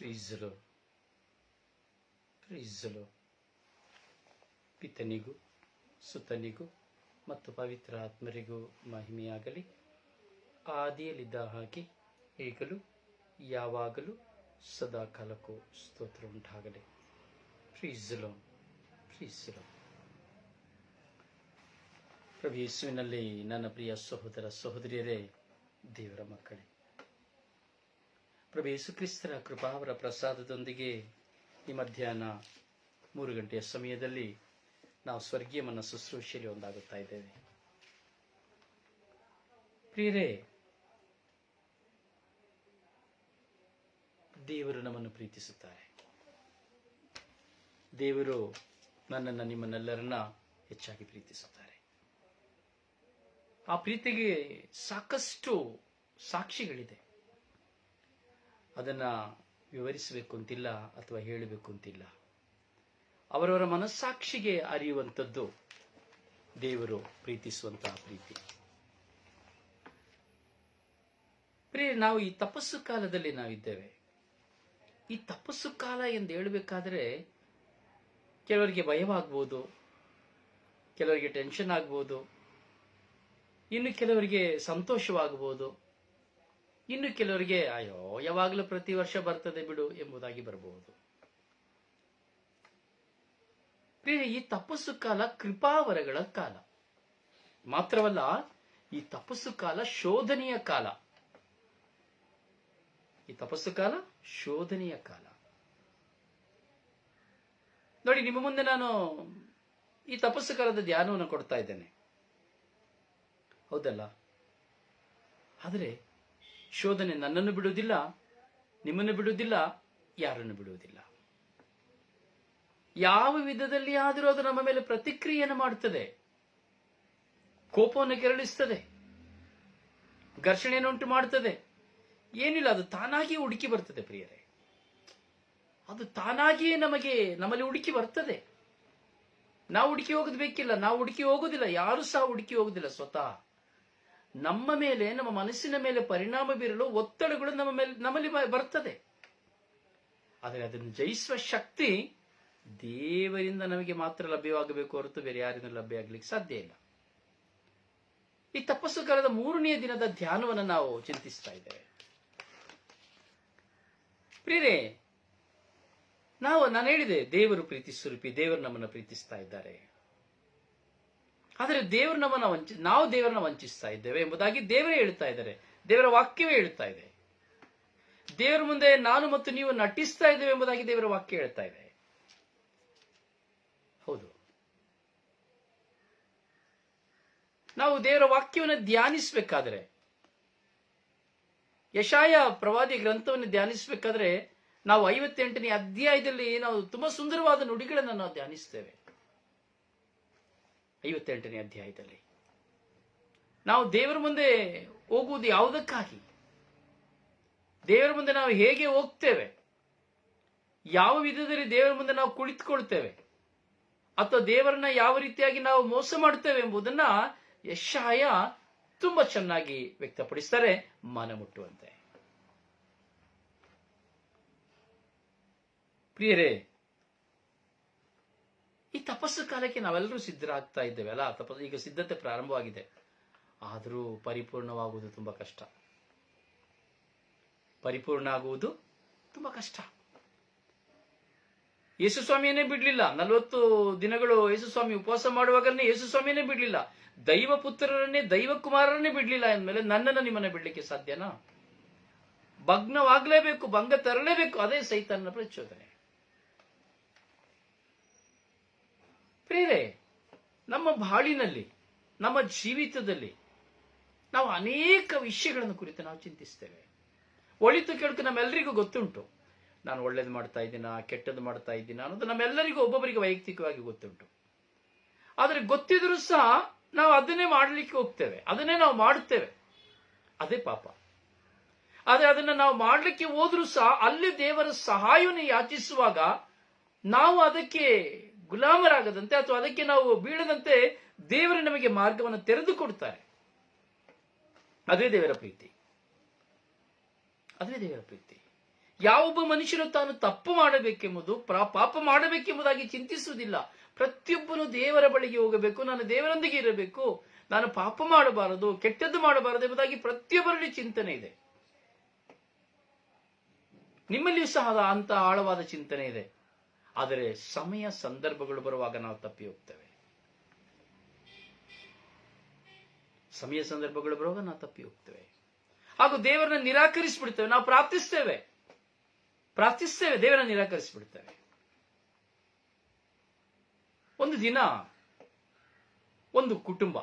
ಪ್ರೀಸಲು ಪ್ರೀಸಲು ಪಿತನಿಗೂ, ಸುತನಿಗೂ ಮತ್ತು ಪವಿತ್ರ ಆತ್ಮರಿಗೂ ಮಹಿಮೆಯಾಗಲಿ. ಆದಿಯಲ್ಲಿದ್ದ ಹಾಗೆ ಈಗಲೂ, ಯಾವಾಗಲೂ ಸದಾ ಕಾಲಕ್ಕೂ ಸ್ತೋತ್ರ ಉಂಟಾಗಲಿ. ಪ್ರೀಸಲು ಪ್ರೀಸಲು ಪ್ರಭು ಯೇಸುವಿನಲ್ಲಿ ನನ್ನ ಪ್ರಿಯ ಸಹೋದರ ಸಹೋದರಿಯರೇ, ದೇವರ ಮಕ್ಕಳೇ ಪ್ರಭು ಯೇಸುಕ್ರಿಸ್ತರ ಕೃಪಾವರ ಪ್ರಸಾದದೊಂದಿಗೆ ಈ ಮಧ್ಯಾಹ್ನ ಮೂರು ಗಂಟೆಯ ಸಮಯದಲ್ಲಿ ನಾವು ಸ್ವರ್ಗೀಯ ಮನ ಶುಶ್ರೂಷೆಯಲ್ಲಿ ಒಂದಾಗುತ್ತಾ ಇದ್ದೇವೆ. ಪ್ರಿಯರೇ, ದೇವರು ನಮ್ಮನ್ನು ಪ್ರೀತಿಸುತ್ತಾರೆ. ದೇವರು ನನ್ನನ್ನು ನಿಮ್ಮನ್ನೆಲ್ಲರನ್ನ ಹೆಚ್ಚಾಗಿ ಪ್ರೀತಿಸುತ್ತಾರೆ. ಆ ಪ್ರೀತಿಗೆ ಸಾಕಷ್ಟು ಸಾಕ್ಷಿಗಳಿದೆ. ಅದನ್ನ ವಿವರಿಸಬೇಕು ಅಂತಿಲ್ಲ ಅಥವಾ ಹೇಳಬೇಕು ಅಂತಿಲ್ಲ ಅವರವರ ಮನಸ್ಸಾಕ್ಷಿಗೆ ಅರಿಯುವಂಥದ್ದು ದೇವರು ಪ್ರೀತಿಸುವಂತಹ ಪ್ರೀತಿ. ಪ್ರಿಯ ನಾವು ಈ ತಪಸ್ಸು ಕಾಲದಲ್ಲಿ ನಾವಿದ್ದೇವೆ. ಈ ತಪಸ್ಸು ಕಾಲ ಎಂದು ಹೇಳಬೇಕಾದ್ರೆ ಕೆಲವರಿಗೆ ಭಯವಾಗ್ಬೋದು, ಕೆಲವರಿಗೆ ಟೆನ್ಷನ್ ಆಗ್ಬೋದು, ಇನ್ನು ಕೆಲವರಿಗೆ ಸಂತೋಷವಾಗಬಹುದು ಇನ್ನು ಕೆಲವರಿಗೆ, ಅಯ್ಯೋ, ಯಾವಾಗಲೂ ಪ್ರತಿ ವರ್ಷ ಬರ್ತದೆ ಬಿಡು ಎಂಬುದಾಗಿ ಬರಬಹುದು. ಈ ತಪಸ್ಸು ಕಾಲ ಕೃಪಾವರಗಳ ಕಾಲ. ಮಾತ್ರವಲ್ಲ, ಈ ತಪಸ್ಸು ಕಾಲ ಶೋಧನೆಯ ಕಾಲ. ಈ ತಪಸ್ಸು ಕಾಲ ಶೋಧನೆಯ ಕಾಲ. ನೋಡಿ, ನಿಮ್ಮ ಮುಂದೆ ನಾನು ಈ ತಪಸ್ಸು ಕಾಲದ ಧ್ಯಾನವನ್ನು ಕೊಡ್ತಾ ಇದ್ದೇನೆ. ಹೌದಲ್ಲ? ಆದರೆ ಶೋಧನೆ ನನ್ನನ್ನು ಬಿಡುವುದಿಲ್ಲ, ನಿಮ್ಮನ್ನು ಬಿಡುವುದಿಲ್ಲ, ಯಾರನ್ನು ಬಿಡುವುದಿಲ್ಲ. ಯಾವ ವಿಧದಲ್ಲಿ ಆದರೂ ಅದು ನಮ್ಮ ಮೇಲೆ ಪ್ರತಿಕ್ರಿಯೆಯನ್ನು ಮಾಡುತ್ತದೆ. ಕೋಪವನ್ನು ಕೆರಳಿಸ್ತದೆ ಘರ್ಷಣೆಯನ್ನು ಉಂಟು ಮಾಡುತ್ತದೆ. ಏನಿಲ್ಲ, ಅದು ತಾನಾಗಿಯೇ ಹುಡುಕಿ ಬರ್ತದೆ ಪ್ರಿಯರೇ. ಅದು ತಾನಾಗಿಯೇ ನಮಗೆ, ನಮ್ಮಲ್ಲಿ ಹುಡುಕಿ ಬರ್ತದೆ. ನಾವು ಹುಡುಕಿ ಹೋಗೋದು ಬೇಕಿಲ್ಲ, ನಾವು ಹುಡುಕಿ ಹೋಗೋದಿಲ್ಲ, ಯಾರು ಸಹ ಹುಡುಕಿ ಹೋಗೋದಿಲ್ಲ ಸ್ವತಃ. ನಮ್ಮ ಮೇಲೆ, ನಮ್ಮ ಮನಸ್ಸಿನ ಮೇಲೆ ಪರಿಣಾಮ ಬೀರಲು ಒತ್ತಡಗಳು ನಮ್ಮ ಮೇಲೆ, ನಮ್ಮಲ್ಲಿ ಬರ್ತದೆ. ಆದರೆ ಅದನ್ನು ಜಯಿಸುವ ಶಕ್ತಿ ದೇವರಿಂದ ನಮಗೆ ಮಾತ್ರ ಲಭ್ಯವಾಗಬೇಕು ಹೊರತು ಬೇರೆ ಯಾರಿಂದ ಲಭ್ಯ ಆಗ್ಲಿಕ್ಕೆ ಸಾಧ್ಯ ಇಲ್ಲ. ಈ ತಪಸ್ಸು ಕಾಲದ ಮೂರನೆಯ ದಿನದ ಧ್ಯಾನವನ್ನು ನಾವು ಚಿಂತಿಸ್ತಾ ಇದ್ದೇವೆ. ಪ್ರಿಯರೇ, ನಾವು ನಾನು ಹೇಳಿದೆ, ದೇವರು ಪ್ರೀತಿ ಸ್ವರೂಪಿ, ದೇವರು ನಮ್ಮನ್ನು ಪ್ರೀತಿಸ್ತಾ ಇದ್ದಾರೆ. ಆದರೆ ದೇವರು ನಮ್ಮನ್ನು ವಂಚ, ನಾವು ದೇವರನ್ನ ವಂಚಿಸ್ತಾ ಇದ್ದೇವೆ ಎಂಬುದಾಗಿ ದೇವರೇ ಹೇಳ್ತಾ ಇದ್ದಾರೆ. ದೇವರ ವಾಕ್ಯವೇ ಹೇಳ್ತಾ ಇದೆ. ದೇವರ ಮುಂದೆ ನಾನು ಮತ್ತು ನೀವು ನಟಿಸ್ತಾ ಇದ್ದೇವೆ ಎಂಬುದಾಗಿ ದೇವರ ವಾಕ್ಯ ಹೇಳ್ತಾ ಇದೆ. ಹೌದು. ನಾವು ದೇವರ ವಾಕ್ಯವನ್ನು ಧ್ಯಾನಿಸಬೇಕಾದ್ರೆ, ಯಶಾಯ ಪ್ರವಾದಿ ಗ್ರಂಥವನ್ನು ಧ್ಯಾನಿಸಬೇಕಾದ್ರೆ ನಾವು ಐವತ್ತೆಂಟನೇ ಅಧ್ಯಾಯದಲ್ಲಿ ನಾವು ತುಂಬಾ ಸುಂದರವಾದ ನುಡಿಗಳನ್ನು ನಾವು ಧ್ಯಾನಿಸ್ತೇವೆ. ಐವತ್ತೆಂಟನೇ ಅಧ್ಯಾಯದಲ್ಲಿ. ನಾವು ದೇವರ ಮುಂದೆ ಹೋಗುವುದು ಯಾವುದಕ್ಕಾಗಿ? ದೇವರ ಮುಂದೆ ನಾವು ಹೇಗೆ ಹೋಗ್ತೇವೆ? ಯಾವ ವಿಧದಲ್ಲಿ ದೇವರ ಮುಂದೆ ನಾವು ಕುಳಿತುಕೊಳ್ತೇವೆ? ಅಥವಾ ದೇವರನ್ನ ಯಾವ ರೀತಿಯಾಗಿ ನಾವು ಮೋಸ ಮಾಡುತ್ತೇವೆ ಎಂಬುದನ್ನ ಯಶಾಯ ತುಂಬಾ ಚೆನ್ನಾಗಿ ವ್ಯಕ್ತಪಡಿಸ್ತಾರೆ ಮನ ಮುಟ್ಟುವಂತೆ ಪ್ರಿಯರೇ ಈ ತಪಸ್ಸು ಕಾಲಕ್ಕೆ ನಾವೆಲ್ಲರೂ ಸಿದ್ಧರಾಗ್ತಾ ಇದ್ದೇವೆ ಅಲ್ಲ? ತಪಸ್ಸು ಈಗ ಸಿದ್ಧತೆ ಪ್ರಾರಂಭವಾಗಿದೆ. ಆದರೂ ಪರಿಪೂರ್ಣವಾಗುವುದು ತುಂಬಾ ಕಷ್ಟ. ಪರಿಪೂರ್ಣ ಆಗುವುದು ತುಂಬಾ ಕಷ್ಟ. ಯೇಸುಸ್ವಾಮಿಯನ್ನೇ ಬಿಡ್ಲಿಲ್ಲ. ನಲವತ್ತು ದಿನಗಳು ಯೇಸುಸ್ವಾಮಿ ಉಪವಾಸ ಮಾಡುವಾಗಲೇ ಯೇಸುಸ್ವಾಮಿಯನ್ನೇ ಬಿಡ್ಲಿಲ್ಲ. ದೈವ ಪುತ್ರರನ್ನೇ, ದೈವ ಕುಮಾರರನ್ನೇ ಬಿಡ್ಲಿಲ್ಲ ಅಂದಮೇಲೆ ನನ್ನನ್ನು ನಿಮ್ಮನ್ನ ಬಿಡ್ಲಿಕ್ಕೆ ಸಾಧ್ಯನಾ? ಭಗ್ನವಾಗಲೇಬೇಕು, ಭಂಗ ತರಲೇಬೇಕು, ಅದೇ ಸೈತನ್ನ ಪ್ರಚೋದನೆ. ಪ್ರೇರೆ, ನಮ್ಮ ಬಾಳಿನಲ್ಲಿ, ನಮ್ಮ ಜೀವಿತದಲ್ಲಿ ನಾವು ಅನೇಕ ವಿಷಯಗಳನ್ನು ಕುರಿತು ನಾವು ಚಿಂತಿಸ್ತೇವೆ. ಒಳಿತು ಕೇಳಕ್ಕೆ ನಮ್ಮೆಲ್ಲರಿಗೂ ಗೊತ್ತುಂಟು. ನಾನು ಒಳ್ಳೇದು ಮಾಡ್ತಾ ಇದ್ದೀನಾ, ಕೆಟ್ಟದ್ದು ಮಾಡ್ತಾ ಇದ್ದೀನಾ ಅನ್ನೋದು ನಮ್ಮೆಲ್ಲರಿಗೂ ಒಬ್ಬೊಬ್ಬರಿಗೆ ವೈಯಕ್ತಿಕವಾಗಿ ಗೊತ್ತುಂಟು. ಆದರೆ ಗೊತ್ತಿದ್ರೂ ಸಹ ನಾವು ಅದನ್ನೇ ಮಾಡಲಿಕ್ಕೆ ಹೋಗ್ತೇವೆ. ಅದನ್ನೇ ನಾವು ಮಾಡುತ್ತೇವೆ. ಅದೇ ಪಾಪ. ಆದರೆ ಅದನ್ನು ನಾವು ಮಾಡಲಿಕ್ಕೆ ಹೋದ್ರೂ ಸಹ ಅಲ್ಲಿ ದೇವರ ಸಹಾಯವನ್ನು ಯಾಚಿಸುವಾಗ ನಾವು ಅದಕ್ಕೆ ಗುಲಾಮರಾಗದಂತೆ ಅಥವಾ ಅದಕ್ಕೆ ನಾವು ಬೀಳದಂತೆ ದೇವರು ನಮಗೆ ಮಾರ್ಗವನ್ನು ತೆರೆದು ಕೊಡ್ತಾರೆ ಅದೇ ದೇವರ ಪ್ರೀತಿ. ಅದೇ ದೇವರ ಪ್ರೀತಿ. ಯಾವೊಬ್ಬ ಮನುಷ್ಯನು ತಾನು ತಪ್ಪು ಮಾಡಬೇಕೆಂಬುದು ಪಾಪ ಮಾಡಬೇಕೆಂಬುದಾಗಿ ಚಿಂತಿಸುವುದಿಲ್ಲ. ಪ್ರತಿಯೊಬ್ಬನು ದೇವರ ಬಳಿಗೆ ಹೋಗಬೇಕು, ನಾನು ದೇವರೊಂದಿಗೆ ಇರಬೇಕು, ನಾನು ಪಾಪ ಮಾಡಬಾರದು, ಕೆಟ್ಟದ್ದು ಮಾಡಬಾರದು ಎಂಬುದಾಗಿ ಪ್ರತಿಯೊಬ್ಬರಲ್ಲಿ ಚಿಂತನೆ ಇದೆ. ನಿಮ್ಮಲ್ಲಿಯೂ ಸಹ ಅಂತ ಆಳವಾದ ಚಿಂತನೆ ಇದೆ. ಆದರೆ ಸಮಯ ಸಂದರ್ಭಗಳು ಬರುವಾಗ ನಾವು ತಪ್ಪಿ ಹೋಗ್ತೇವೆ. ಸಮಯ ಸಂದರ್ಭಗಳು ಬರುವಾಗ ನಾವು ತಪ್ಪಿ ಹೋಗ್ತೇವೆ. ಹಾಗೂ ದೇವರನ್ನ ನಿರಾಕರಿಸಿಬಿಡ್ತೇವೆ. ನಾವು ಪ್ರಾರ್ಥಿಸ್ತೇವೆ. ಪ್ರಾರ್ಥಿಸ್ತೇವೆ, ದೇವರನ್ನ ನಿರಾಕರಿಸಿಬಿಡ್ತೇವೆ. ಒಂದು ದಿನ, ಒಂದು ಕುಟುಂಬ.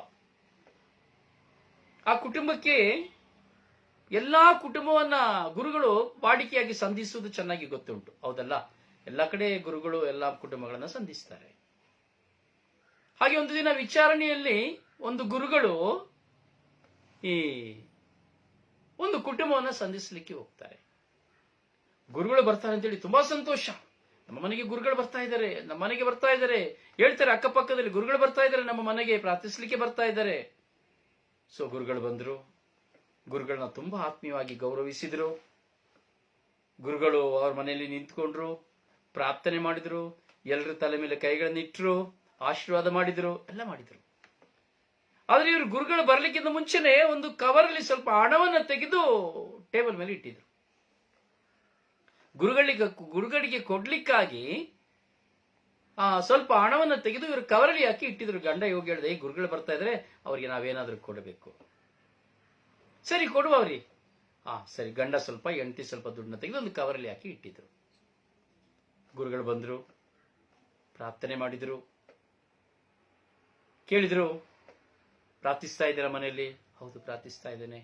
ಆ ಕುಟುಂಬಕ್ಕೆ ಎಲ್ಲಾ ಕುಟುಂಬವನ್ನ ಗುರುಗಳು ವಾಡಿಕೆಯಾಗಿ ಸಂಧಿಸುವುದು ಚೆನ್ನಾಗಿ ಗೊತ್ತುಂಟು. ಹೌದಲ್ಲ? ಎಲ್ಲ ಕಡೆ ಗುರುಗಳು, ಎಲ್ಲ ಕುಟುಂಬಗಳನ್ನ ಸಂಧಿಸ್ತಾರೆ. ಹಾಗೆ ಒಂದು ದಿನ ವಿಚಾರಣೆಯಲ್ಲಿ ಒಂದು ಗುರುಗಳು ಈ ಒಂದು ಕುಟುಂಬವನ್ನ ಸಂಧಿಸಲಿಕ್ಕೆ ಹೋಗ್ತಾರೆ. ಗುರುಗಳು ಬರ್ತಾರೆ ಅಂತೇಳಿ ತುಂಬಾ ಸಂತೋಷ. ನಮ್ಮ ಮನೆಗೆ ಗುರುಗಳು ಬರ್ತಾ ಇದ್ದಾರೆ, ನಮ್ಮ ಮನೆಗೆ ಬರ್ತಾ ಇದ್ದಾರೆ. ಹೇಳ್ತಾರೆ ಅಕ್ಕಪಕ್ಕದಲ್ಲಿ ಗುರುಗಳು ಬರ್ತಾ ಇದ್ದಾರೆ, ನಮ್ಮ ಮನೆಗೆ ಪ್ರಾರ್ಥಿಸ್ಲಿಕ್ಕೆ ಬರ್ತಾ ಇದ್ದಾರೆ. ಸೊ ಗುರುಗಳು ಬಂದ್ರು. ಗುರುಗಳನ್ನ ತುಂಬಾ ಆತ್ಮೀಯವಾಗಿ ಗೌರವಿಸಿದ್ರು. ಗುರುಗಳು ಅವ್ರ ಮನೆಯಲ್ಲಿ ನಿಂತ್ಕೊಂಡ್ರು. ಪ್ರಾರ್ಥನೆ ಮಾಡಿದ್ರು ಎಲ್ಲರ ತಲೆ ಮೇಲೆ ಕೈಗಳನ್ನು ಇಟ್ರು, ಆಶೀರ್ವಾದ ಮಾಡಿದ್ರು, ಎಲ್ಲ ಮಾಡಿದ್ರು. ಆದ್ರೆ ಇವರು ಗುರುಗಳು ಬರ್ಲಿಕ್ಕಿಂತ ಮುಂಚೆನೆ ಒಂದು ಕವರಲ್ಲಿ ಸ್ವಲ್ಪ ಹಣವನ್ನ ತೆಗೆದು ಟೇಬಲ್ ಮೇಲೆ ಇಟ್ಟಿದ್ರು. ಗುರುಗಳಿಗೆ ಗುರುಗಳಿಗೆ ಕೊಡ್ಲಿಕ್ಕಾಗಿ, ಆ, ಸ್ವಲ್ಪ ಹಣವನ್ನ ತೆಗೆದು ಇವರು ಕವರಲ್ಲಿ ಹಾಕಿ ಇಟ್ಟಿದ್ರು. ಗಂಡ ಯೋಗ ಹೇಳಿದೆ ಗುರುಗಳು ಬರ್ತಾ ಇದ್ರೆ ಅವ್ರಿಗೆ ನಾವೇನಾದ್ರೂ ಕೊಡಬೇಕು. ಸರಿ, ಕೊಡುವ ಅವ್ರಿ ಹಾ ಸರಿ. ಗಂಡ ಸ್ವಲ್ಪ ಎಂಟಿ ಸ್ವಲ್ಪ ದುಡ್ಡನ್ನ ತೆಗೆದು ಒಂದು ಕವರಲ್ಲಿ ಹಾಕಿ ಇಟ್ಟಿದ್ರು. ಗುರುಗಳು ಬಂದರು, ಪ್ರಾರ್ಥನೆ ಮಾಡಿದ್ರು, ಕೇಳಿದ್ರು, ಪ್ರಾರ್ಥಿಸ್ತಾ ಇದ್ದೀರಾ ಮನೆಯಲ್ಲಿ? ಹೌದು, ಪ್ರಾರ್ಥಿಸ್ತಾ ಇದ್ದೇನೆ.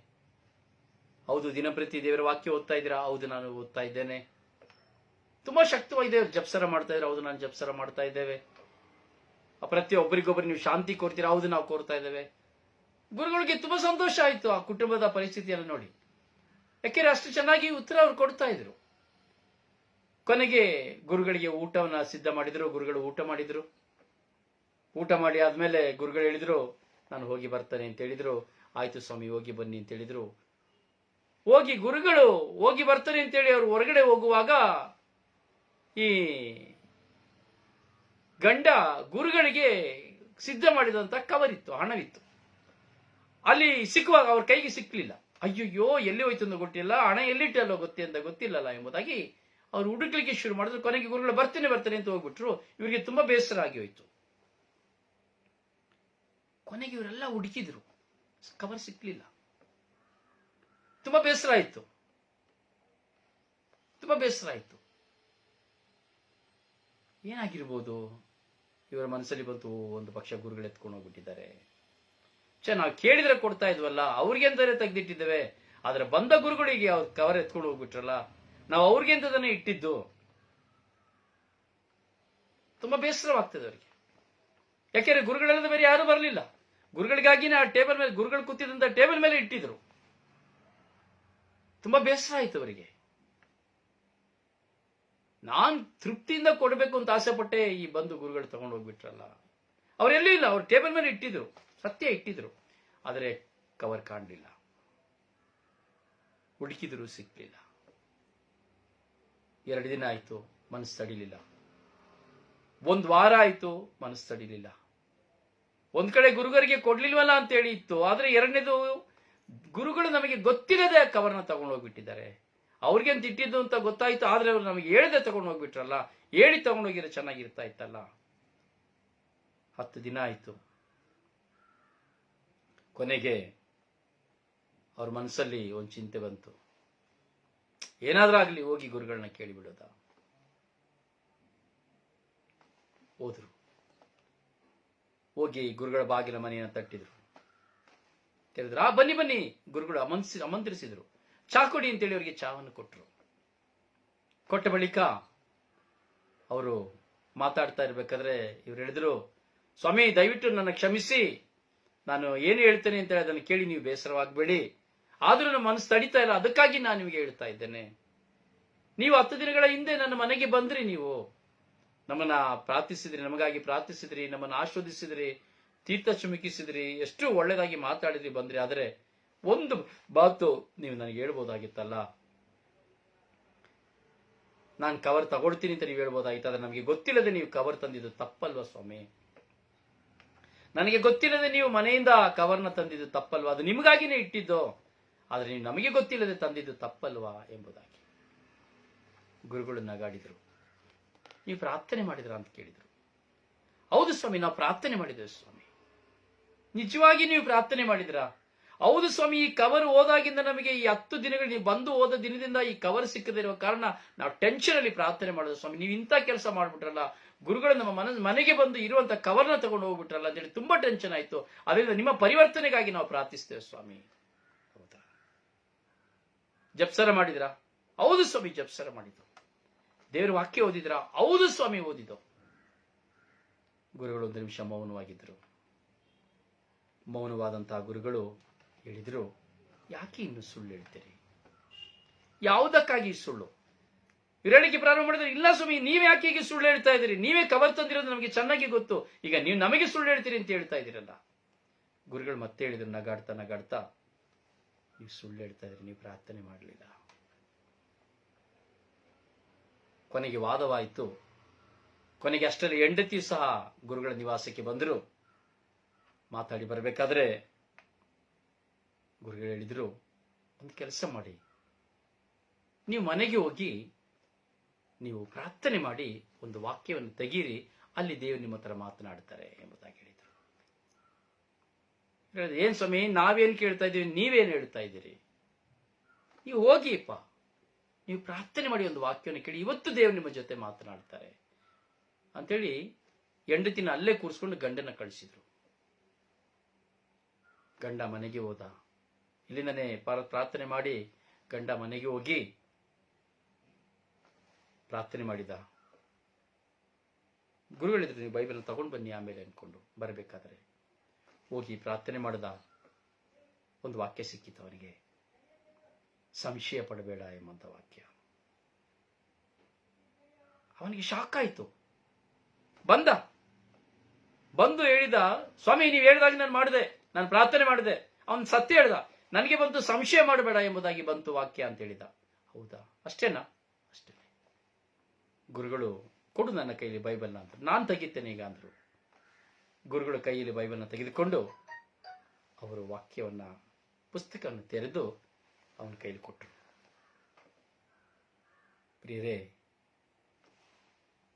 ಹೌದು ದಿನಪ್ರತಿ ದೇವರ ವಾಕ್ಯ ಓದ್ತಾ ಇದ್ದೀರಾ? ಹೌದು, ನಾನು ಓದ್ತಾ ಇದ್ದೇನೆ. ತುಂಬಾ ಶಕ್ತವಾಗಿದೆ, ಜಪ್ಸರ ಮಾಡ್ತಾ ಇದ್ರೆ ಹೌದು, ನಾನು ಜಪ್ಸರ ಮಾಡ್ತಾ ಇದ್ದೇವೆ. ಪ್ರತಿಯೊಬ್ಬರಿಗೊಬ್ಬರು ನೀವು ಶಾಂತಿ ಕೋರ್ತೀರಾ ಹೌದು, ನಾವು ಕೋರ್ತಾ ಇದ್ದೇವೆ. ಗುರುಗಳಿಗೆ ತುಂಬಾ ಸಂತೋಷ ಆಯಿತು ಆ ಕುಟುಂಬದ ಪರಿಸ್ಥಿತಿಯನ್ನು ನೋಡಿ. ಯಾಕೆಂದ್ರೆ ಅಷ್ಟು ಚೆನ್ನಾಗಿ ಉತ್ತರ ಅವ್ರು ಕೊಡ್ತಾ ಇದ್ರು. ಕೊನೆಗೆ ಗುರುಗಳಿಗೆ ಊಟವನ್ನ ಸಿದ್ಧ ಮಾಡಿದ್ರು, ಗುರುಗಳು ಊಟ ಮಾಡಿದ್ರು. ಊಟ ಮಾಡಿ ಆದ್ಮೇಲೆ ಗುರುಗಳು ಹೇಳಿದ್ರು, ನಾನು ಹೋಗಿ ಬರ್ತೇನೆ ಅಂತ ಹೇಳಿದ್ರು. ಆಯ್ತು ಸ್ವಾಮಿ, ಹೋಗಿ ಬನ್ನಿ ಅಂತ ಹೇಳಿದ್ರು. ಹೋಗಿ ಗುರುಗಳು ಹೋಗಿ ಬರ್ತಾರೆ ಅಂತೇಳಿ ಅವರು ಹೊರಗಡೆ ಹೋಗುವಾಗ ಈ ಗಂಡ ಗುರುಗಳಿಗೆ ಸಿದ್ಧ ಮಾಡಿದಂತ ಕವರಿತ್ತು, ಹಣವಿತ್ತು. ಅಲ್ಲಿ ಸಿಕ್ಕುವಾಗ ಅವ್ರ ಕೈಗೆ ಸಿಕ್ಕಲಿಲ್ಲ ಅಯ್ಯಯ್ಯೋ, ಎಲ್ಲಿ ಹೋಯ್ತು ಅಂತ ಗೊತ್ತಿಲ್ಲ. ಹಣ ಎಲ್ಲಿಟ್ಟಲ್ಲೋ ಗೊತ್ತೇ ಅಂತ ಗೊತ್ತಿಲ್ಲಲ್ಲ ಎಂಬುದಾಗಿ ಅವ್ರು ಹುಡುಕ್ಲಿಕ್ಕೆ ಶುರು ಮಾಡಿದ್ರು, ಕೊನೆಗೆ ಗುರುಗಳು ಬರ್ತೇನೆ ಬರ್ತೇನೆ ಅಂತ ಹೋಗ್ಬಿಟ್ರು. ಇವರಿಗೆ ತುಂಬಾ ಬೇಸರ ಆಗಿ ಹೋಯ್ತು. ಕೊನೆಗೆ ಇವರೆಲ್ಲ ಹುಡುಕಿದ್ರು. ಕವರ್ ಸಿಕ್ಲಿಲ್ಲ. ತುಂಬಾ ಬೇಸರ ಆಯ್ತು. ತುಂಬಾ ಬೇಸರ ಆಯ್ತು. ಏನಾಗಿರ್ಬೋದು? ಇವರ ಮನಸ್ಸಲ್ಲಿ ಬಂತು, ಒಂದು ಪಕ್ಷ ಗುರುಗಳು ಎತ್ಕೊಂಡು ಹೋಗ್ಬಿಟ್ಟಿದ್ದಾರೆ. ಛೆ, ನಾವು ಕೇಳಿದ್ರೆ ಕೊಡ್ತಾ ಇದ್ವಲ್ಲ, ಅವ್ರಿಗೆ ಅಂದರೆ ತೆಗೆದಿಟ್ಟಿದ್ದೇವೆ. ಆದ್ರೆ ಬಂದ ಗುರುಗಳಿಗೆ ಅವ್ರು ಕವರ್ ಎತ್ಕೊಂಡು ಹೋಗ್ಬಿಟ್ರಲ್ಲ ನಾವು ಅವ್ರಿಗೆ ಅಂತದನ್ನೇ ಇಟ್ಟಿದ್ದು? ತುಂಬಾ ಬೇಸರವಾಗ್ತದೆ ಅವರಿಗೆ. ಯಾಕೆಂದ್ರೆ ಗುರುಗಳಲ್ಲದೆ ಬೇರೆ ಯಾರು ಬರಲಿಲ್ಲ. ಗುರುಗಳಿಗಾಗಿನೇ ಆ ಟೇಬಲ್ ಮೇಲೆ ಗುರುಗಳು ಕೂತಿದ್ದಂತ ಟೇಬಲ್ ಮೇಲೆ ಇಟ್ಟಿದ್ರು. ತುಂಬಾ ಬೇಸರ ಆಯ್ತು ಅವರಿಗೆ. ನಾನ್ ತೃಪ್ತಿಯಿಂದ ಕೊಡಬೇಕು ಅಂತ ಆಸೆ ಪಟ್ಟೆ ಈ ಬಂದು ಗುರುಗಳು ತಗೊಂಡು ಹೋಗ್ಬಿಟ್ರಲ್ಲ. ಅವರೆಲ್ಲೂ ಇಲ್ಲ, ಅವ್ರು ಟೇಬಲ್ ಮೇಲೆ ಇಟ್ಟಿದ್ರು. ಸತ್ಯ ಇಟ್ಟಿದ್ರು. ಆದರೆ ಕವರ್ ಕಾಣಲಿಲ್ಲ. ಹುಡುಕಿದ್ರು ಸಿಕ್ಲಿಲ್ಲ. ಎರಡು ದಿನ ಆಯಿತು ಮನಸ್ಸು ತಡಿಲಿಲ್ಲ ಒಂದು ವಾರ ಆಯಿತು ಮನಸ್ಸು ತಡಿಲಿಲ್ಲ ಒಂದು ಕಡೆ ಗುರುಗರಿಗೆ ಕೊಡ್ಲಿಲ್ವಲ್ಲ ಅಂತ ಹೇಳಿ ಇತ್ತು. ಆದರೆ ಎರಡನೇದು ಗುರುಗಳು ನಮಗೆ ಗೊತ್ತಿರದೆ ಕವರ್ನ ತಗೊಂಡು ಹೋಗ್ಬಿಟ್ಟಿದ್ದಾರೆ. ಅವ್ರಿಗೇನು ತಿಟ್ಟಿದ್ದು ಅಂತ ಗೊತ್ತಾಯ್ತು, ಆದ್ರೆ ಅವ್ರು ನಮಗೆ ಹೇಳದೆ ತಗೊಂಡು ಹೋಗ್ಬಿಟ್ರಲ್ಲ, ಹೇಳಿ ತಗೊಂಡು ಹೋಗಿರೋ ಚೆನ್ನಾಗಿರ್ತಾ ಇತ್ತಲ್ಲ. ಹತ್ತು ದಿನ ಆಯ್ತು. ಕೊನೆಗೆ ಅವ್ರ ಮನಸ್ಸಲ್ಲಿ ಒಂದು ಚಿಂತೆ ಬಂತು. ಏನಾದ್ರೂ ಆಗಲಿ ಹೋಗಿ ಗುರುಗಳನ್ನ ಕೇಳಿಬಿಡೋದ? ಹೋದರು. ಹೋಗಿ ಗುರುಗಳ ಬಾಗಿಲ ಮನೆಯನ್ನು ತಟ್ಟಿದ್ರು. ತೆರೆದ್ರು ಆ, ಬನ್ನಿ ಬನ್ನಿ. ಗುರುಗಳು ಅಮಂತ್ರಿಸಿ ಅಮಂತ್ರಿಸಿದ್ರು. ಚಾ ಕೊಡಿ ಅಂತೇಳಿ ಅವರಿಗೆ ಚಾವನ್ನು ಕೊಟ್ಟರು ಕೊಟ್ಟ ಬಳಿಕ ಅವರು ಮಾತಾಡ್ತಾ ಇರ್ಬೇಕಾದ್ರೆ ಇವ್ರು ಹೇಳಿದ್ರು, ಸ್ವಾಮಿ, ದಯವಿಟ್ಟು ನನ್ನ ಕ್ಷಮಿಸಿ. ನಾನು ಏನು ಹೇಳ್ತೇನೆ ಅಂತ ಹೇಳಿ ಅದನ್ನು ಕೇಳಿ ನೀವು ಬೇಸರವಾಗಬೇಡಿ. ಆದ್ರೂ ನಮ್ಮ ಮನಸ್ಸು ತಡಿತಾ ಇಲ್ಲ. ಅದಕ್ಕಾಗಿ ನಾನು ನಿಮಗೆ ಹೇಳ್ತಾ ಇದ್ದೇನೆ. ನೀವು ಹತ್ತು ದಿನಗಳ ಹಿಂದೆ ನನ್ನ ಮನೆಗೆ ಬಂದ್ರಿ ನೀವು. ನಮ್ಮನ್ನ ಪ್ರಾರ್ಥಿಸಿದ್ರಿ, ನಮಗಾಗಿ ಪ್ರಾರ್ಥಿಸಿದ್ರಿ, ನಮ್ಮನ್ನು ಆಶ್ವದಿಸಿದ್ರಿ ತೀರ್ಥ ಚುಮುಕಿಸಿದ್ರಿ ಎಷ್ಟು ಒಳ್ಳೆಯದಾಗಿ ಮಾತಾಡಿದ್ರಿ, ಬಂದ್ರಿ. ಆದರೆ ಒಂದು ಬಾತು ನೀವು ನನಗೆ ಹೇಳ್ಬೋದಾಗಿತ್ತಲ್ಲ. ನಾನು ಕವರ್ ತಗೊಳ್ತೀನಿ ಅಂತ ನೀವು ಹೇಳ್ಬೋದಾಗಿತ್ತು. ಆದರೆ ನಮಗೆ ಗೊತ್ತಿಲ್ಲದೆ ನೀವು ಕವರ್ ತಂದಿದ್ದು ತಪ್ಪಲ್ವಾ ಸ್ವಾಮಿ? ನನಗೆ ಗೊತ್ತಿಲ್ಲದೆ ನೀವು ಮನೆಯಿಂದ ಕವರ್ನ ತಂದಿದ್ದು ತಪ್ಪಲ್ವಾ? ಅದು ನಿಮಗಾಗಿನೇ ಇಟ್ಟಿದ್ದು. ಆದ್ರೆ ನೀವು ನಮಗೆ ಗೊತ್ತಿಲ್ಲದೆ ತಂದಿದ್ದು ತಪ್ಪಲ್ವಾ ಎಂಬುದಾಗಿ. ಗುರುಗಳು ನಗಾಡಿದರು. ನೀವು ಪ್ರಾರ್ಥನೆ ಮಾಡಿದ್ರ ಅಂತ ಕೇಳಿದರು. ಹೌದು ಸ್ವಾಮಿ, ನಾವು ಪ್ರಾರ್ಥನೆ ಮಾಡಿದ್ದೇವೆ ಸ್ವಾಮಿ. ನಿಜವಾಗಿ ನೀವು ಪ್ರಾರ್ಥನೆ ಮಾಡಿದ್ರಾ? ಹೌದು ಸ್ವಾಮಿ, ಈ ಕವರ್ ಓದಾಗಿಂದ ನಮಗೆ ಈ ಹತ್ತು ದಿನಗಳು, ನೀವು ಬಂದು ಹೋದ ದಿನದಿಂದ ಈ ಕವರ್ ಸಿಕ್ಕದೇ ಇರುವ ಕಾರಣ ನಾವು ಟೆನ್ಷನ್ ಅಲ್ಲಿ ಪ್ರಾರ್ಥನೆ ಮಾಡಿದ್ರು ಸ್ವಾಮಿ. ನೀವು ಇಂಥ ಕೆಲಸ ಮಾಡಿಬಿಟ್ರಲ್ಲ, ಗುರುಗಳು ನಮ್ಮ ಮನ ಮನೆಗೆ ಬಂದು ಇರುವಂತ ಕವರ್ನ ತಗೊಂಡು ಹೋಗ್ಬಿಟ್ರಲ್ಲ ಅಂತೇಳಿ ತುಂಬಾ ಟೆನ್ಷನ್ ಆಯ್ತು. ಅದರಿಂದ ನಿಮ್ಮ ಪರಿವರ್ತನೆಗಾಗಿ ನಾವು ಪ್ರಾರ್ಥಿಸ್ತೇವೆ ಸ್ವಾಮಿ. ಜಪ್ಸರ ಮಾಡಿದ್ರಾ? ಹೌದು ಸ್ವಾಮಿ, ಜಪ್ಸರ ಮಾಡಿದ್ದು. ದೇವರ ವಾಕ್ಯ ಓದಿದ್ರಾ? ಹೌದು ಸ್ವಾಮಿ, ಓದಿದ್ದು. ಗುರುಗಳು ಒಂದು ನಿಮಿಷ ಮೌನವಾಗಿದ್ದರು ಮೌನವಾದಂತಹ ಗುರುಗಳು ಹೇಳಿದ್ರು, ಯಾಕೆ ಇನ್ನು ಸುಳ್ಳು ಹೇಳ್ತೀರಿ? ಯಾವುದಕ್ಕಾಗಿ ಸುಳ್ಳು? ವಿರಳಿಕೆ ಪ್ರಾರಂಭ ಮಾಡಿದ್ರೆ, ಇಲ್ಲ ಸ್ವಾಮಿ, ನೀವೇ ಯಾಕೆ ಹೀಗೆ ಸುಳ್ಳು ಹೇಳ್ತಾ ಇದ್ದೀರಿ? ನೀವೇ ಕವರ್ ತಂದಿರೋದು ನಮಗೆ ಚೆನ್ನಾಗಿ ಗೊತ್ತು. ಈಗ ನೀವು ನಮಗೆ ಸುಳ್ಳು ಹೇಳ್ತೀರಿ ಅಂತ ಹೇಳ್ತಾ ಇದ್ದೀರಲ್ಲ? ಗುರುಗಳು ಮತ್ತೆ ಹೇಳಿದ್ರು, ನಗಾಡ್ತಾ ನಗಾಡ್ತಾ ನೀವು ಸುಳ್ಳು ಹೇಳ್ತಾ ಇದ್ರಿ, ನೀವು ಪ್ರಾರ್ಥನೆ ಮಾಡಲಿಲ್ಲ. ಕೊನೆಗೆ ವಾದವಾಯಿತು. ಕೊನೆಗೆ ಅಷ್ಟರಲ್ಲಿ ಹೆಂಡತಿ ಸಹ ಗುರುಗಳ ನಿವಾಸಕ್ಕೆ ಬಂದರು. ಮಾತಾಡಿ ಬರಬೇಕಾದ್ರೆ ಗುರುಗಳು ಹೇಳಿದ್ರು, ಒಂದು ಕೆಲಸ ಮಾಡಿ. ನೀವು ಮನೆಗೆ ಹೋಗಿ, ನೀವು ಪ್ರಾರ್ಥನೆ ಮಾಡಿ, ಒಂದು ವಾಕ್ಯವನ್ನು ತೆಗೀರಿ, ಅಲ್ಲಿ ದೇವರು ನಿಮ್ಮ ಹತ್ರ ಮಾತನಾಡ್ತಾರೆ ಎಂಬುದಾಗಿ ಏನ್ ಸ್ವಾಮಿ, ನಾವೇನ್ ಕೇಳ್ತಾ ಇದ್ದೀವಿ, ನೀವೇನು ಹೇಳ್ತಾ ಇದ್ದೀರಿ? ನೀವು ಹೋಗಿಪ್ಪ ನೀವು ಪ್ರಾರ್ಥನೆ ಮಾಡಿ ಒಂದು ವಾಕ್ಯವನ್ನು ಕೇಳಿ. ಇವತ್ತು ದೇವರು ನಿಮ್ಮ ಜೊತೆ ಮಾತನಾಡ್ತಾರೆ. ಅಂತೇಳಿ ಹೆಂಡತಿನ ಅಲ್ಲೇ ಕೂರಿಸ್ಕೊಂಡು ಗಂಡನ ಕಳಿಸಿದ್ರು. ಗಂಡ ಮನೆಗೆ ಹೋದ. ಇಲ್ಲಿಂದನೇ ಪಾರ- ಪ್ರಾರ್ಥನೆ ಮಾಡಿ ಗಂಡ ಮನೆಗೆ ಹೋಗಿ ಪ್ರಾರ್ಥನೆ ಮಾಡಿದ. ಗುರುಗಳಿದ್ರು ನೀವು ಬೈಬಲ್ ತಗೊಂಡು ಬನ್ನಿ, ಆಮೇಲೆ ಅನ್ಕೊಂಡು ಬರಬೇಕಾದ್ರೆ. ಹೋಗಿ ಪ್ರಾರ್ಥನೆ ಮಾಡಿದ ಒಂದು ವಾಕ್ಯ ಸಿಕ್ಕಿತು ಅವರಿಗೆ ಸಂಶಯ ಪಡಬೇಡ ಎಂಬಂಥ ವಾಕ್ಯ. ಅವನಿಗೆ ಶಾಕ್ ಆಯಿತು. ಬಂದ. ಬಂದು ಹೇಳಿದ, ಸ್ವಾಮಿ, ನೀವು ಹೇಳಿದಾಗ ನಾನು ಮಾಡಿದೆ. ನಾನು ಪ್ರಾರ್ಥನೆ ಮಾಡಿದೆ. ಅವನು ಸತ್ಯ ಹೇಳ್ದ. ನನಗೆ ಬಂತು ಸಂಶಯ ಮಾಡಬೇಡ ಎಂಬುದಾಗಿ ಬಂತು ವಾಕ್ಯ ಅಂತ ಹೇಳಿದ. ಹೌದಾ? ಅಷ್ಟೇನಾ? ಅಷ್ಟೇ. ಗುರುಗಳು, ಕೊಡು ನನ್ನ ಕೈಯಲ್ಲಿ ಬೈಬಲ್ ಅಂತ. ನಾನು ತೆಗಿತೇನೆ ಈಗ ಅಂದ್ರು. ಗುರುಗಳ ಕೈಯಲ್ಲಿ ಬೈಬಲ್ನ ತೆಗೆದುಕೊಂಡು ಅವರು ವಾಕ್ಯವನ್ನು, ಪುಸ್ತಕವನ್ನು ತೆರೆದು ಅವನ ಕೈಯಲ್ಲಿ ಕೊಟ್ಟರು. ಪ್ರಿಯರೇ,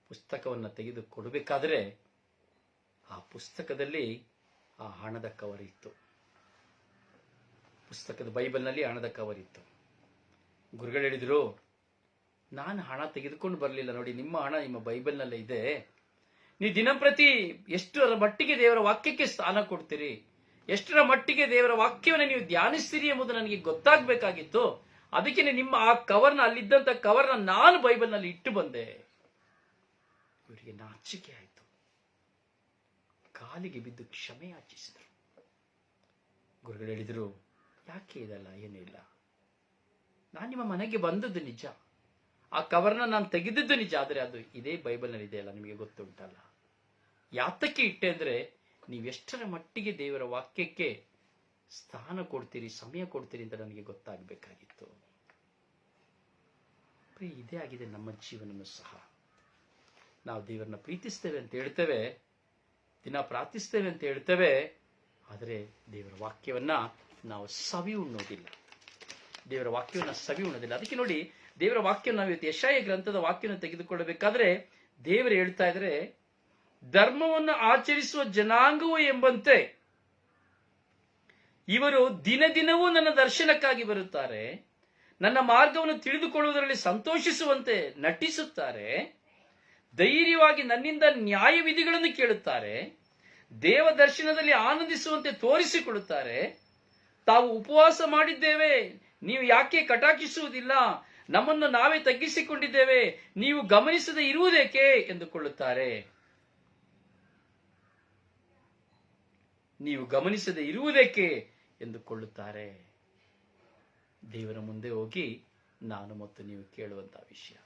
ಪುಸ್ತಕವನ್ನು ತೆಗೆದು ಕೊಡಬೇಕಾದ್ರೆ ಆ ಪುಸ್ತಕದಲ್ಲಿ ಆ ಹಣದ ಕವರ್ ಇತ್ತು. ಪುಸ್ತಕದ ಬೈಬಲ್ನಲ್ಲಿ ಹಣದ ಕವರ್ ಇತ್ತು. ಗುರುಗಳು ಹೇಳಿದರು, ನಾನು ಹಣ ತೆಗೆದುಕೊಂಡು ಬರಲಿಲ್ಲ ನೋಡಿ, ನಿಮ್ಮ ಹಣ ನಿಮ್ಮ ಬೈಬಲ್ನಲ್ಲೇ ಇದೆ. ನೀವು ದಿನಂಪ್ರತಿ ಎಷ್ಟರ ಮಟ್ಟಿಗೆ ದೇವರ ವಾಕ್ಯಕ್ಕೆ ಸ್ಥಾನ ಕೊಡ್ತೀರಿ? ಎಷ್ಟರ ಮಟ್ಟಿಗೆ ದೇವರ ವಾಕ್ಯವನ್ನು ನೀವು ಧ್ಯಾನಿಸ್ತೀರಿ ಎಂಬುದು ನನಗೆ ಗೊತ್ತಾಗಬೇಕಾಗಿತ್ತು. ಅದಕ್ಕೆ ನಿಮ್ಮ ಆ ಕವರ್ನ ಅಲ್ಲಿದ್ದಂಥ ಕವರ್ನ ನಾನು ಬೈಬಲ್ನಲ್ಲಿ ಇಟ್ಟು ಬಂದೆ. ಇವರಿಗೆ ನಾಚಿಕೆ ಆಯಿತು. ಕಾಲಿಗೆ ಬಿದ್ದು ಕ್ಷಮೆ ಯಾಚಿಸಿದರು. ಗುರುಗಳು ಹೇಳಿದರು, ಯಾಕೆ ಇದಲ್ಲ? ಏನೂ ಇಲ್ಲ. ನಾನು ನಿಮ್ಮ ಮನೆಗೆ ಬಂದದ್ದು ನಿಜ. ಆ ಕವರ್ನ ನಾನು ತೆಗೆದಿದ್ದು ನಿಜ, ಆದರೆ ಅದು ಇದೇ ಬೈಬಲ್ನಲ್ಲಿ ಇದೆಯಲ್ಲ ನಿಮಗೆ ಗೊತ್ತುಂಟಲ್ಲ. ಯಾತಕ್ಕೆ ಇಟ್ಟೆ ಅಂದ್ರೆ ನೀವೆಷ್ಟರ ಮಟ್ಟಿಗೆ ದೇವರ ವಾಕ್ಯಕ್ಕೆ ಸ್ಥಾನ ಕೊಡ್ತೀರಿ, ಸಮಯ ಕೊಡ್ತೀರಿ ಅಂತ ನನಗೆ ಗೊತ್ತಾಗಬೇಕಾಗಿತ್ತು. ಇದೇ ಆಗಿದೆ ನಮ್ಮ ಜೀವನವೂ ಸಹ. ನಾವು ದೇವರನ್ನ ಪ್ರೀತಿಸ್ತೇವೆ ಅಂತ ಹೇಳ್ತೇವೆ, ದಿನ ಪ್ರಾರ್ಥಿಸ್ತೇವೆ ಅಂತ ಹೇಳ್ತೇವೆ, ಆದರೆ ದೇವರ ವಾಕ್ಯವನ್ನ ನಾವು ಸವಿ ಉಣ್ಣೋದಿಲ್ಲ ದೇವರ ವಾಕ್ಯವನ್ನು ಸವಿ ಉಣ್ಣೋದಿಲ್ಲ ಅದಕ್ಕೆ ನೋಡಿ ದೇವರ ವಾಕ್ಯ ನಾವು ಇವತ್ತು ಯಶಾಯ ಗ್ರಂಥದ ವಾಕ್ಯವನ್ನು ತೆಗೆದುಕೊಳ್ಳಬೇಕಾದ್ರೆ ದೇವರು ಹೇಳ್ತಾ ಇದ್ರೆ, ಧರ್ಮವನ್ನು ಆಚರಿಸುವ ಜನಾಂಗವು ಎಂಬಂತೆ ಇವರು ದಿನ ದಿನವೂ ನನ್ನ ದರ್ಶನಕ್ಕಾಗಿ ಬರುತ್ತಾರೆ, ನನ್ನ ಮಾರ್ಗವನ್ನು ತಿಳಿದುಕೊಳ್ಳುವುದರಲ್ಲಿ ಸಂತೋಷಿಸುವಂತೆ ನಟಿಸುತ್ತಾರೆ, ಧೈರ್ಯವಾಗಿ ನನ್ನಿಂದ ನ್ಯಾಯ ವಿಧಿಗಳನ್ನು ಕೇಳುತ್ತಾರೆ ದೇವ ದರ್ಶನದಲ್ಲಿ ಆನಂದಿಸುವಂತೆ ತೋರಿಸಿಕೊಳ್ಳುತ್ತಾರೆ ತಾವು ಉಪವಾಸ ಮಾಡಿದ್ದೇವೆ, ನೀವು ಯಾಕೆ ಕಟಾಕ್ಷಿಸುವುದಿಲ್ಲ ನಮ್ಮನ್ನು ನಾವೇ ತಗ್ಗಿಸಿಕೊಂಡಿದ್ದೇವೆ. ನೀವು ಗಮನಿಸದೆ ಇರುವುದೇಕೆ? ಎಂದುಕೊಳ್ಳುತ್ತಾರೆ. ನೀವು ಗಮನಿಸದೆ ಇರುವುದೇಕೆ? ಎಂದುಕೊಳ್ಳುತ್ತಾರೆ. ದೇವರ ಮುಂದೆ ಹೋಗಿ ನಾನು ಮತ್ತು ನೀವು ಕೇಳುವಂತಹ ವಿಷಯ.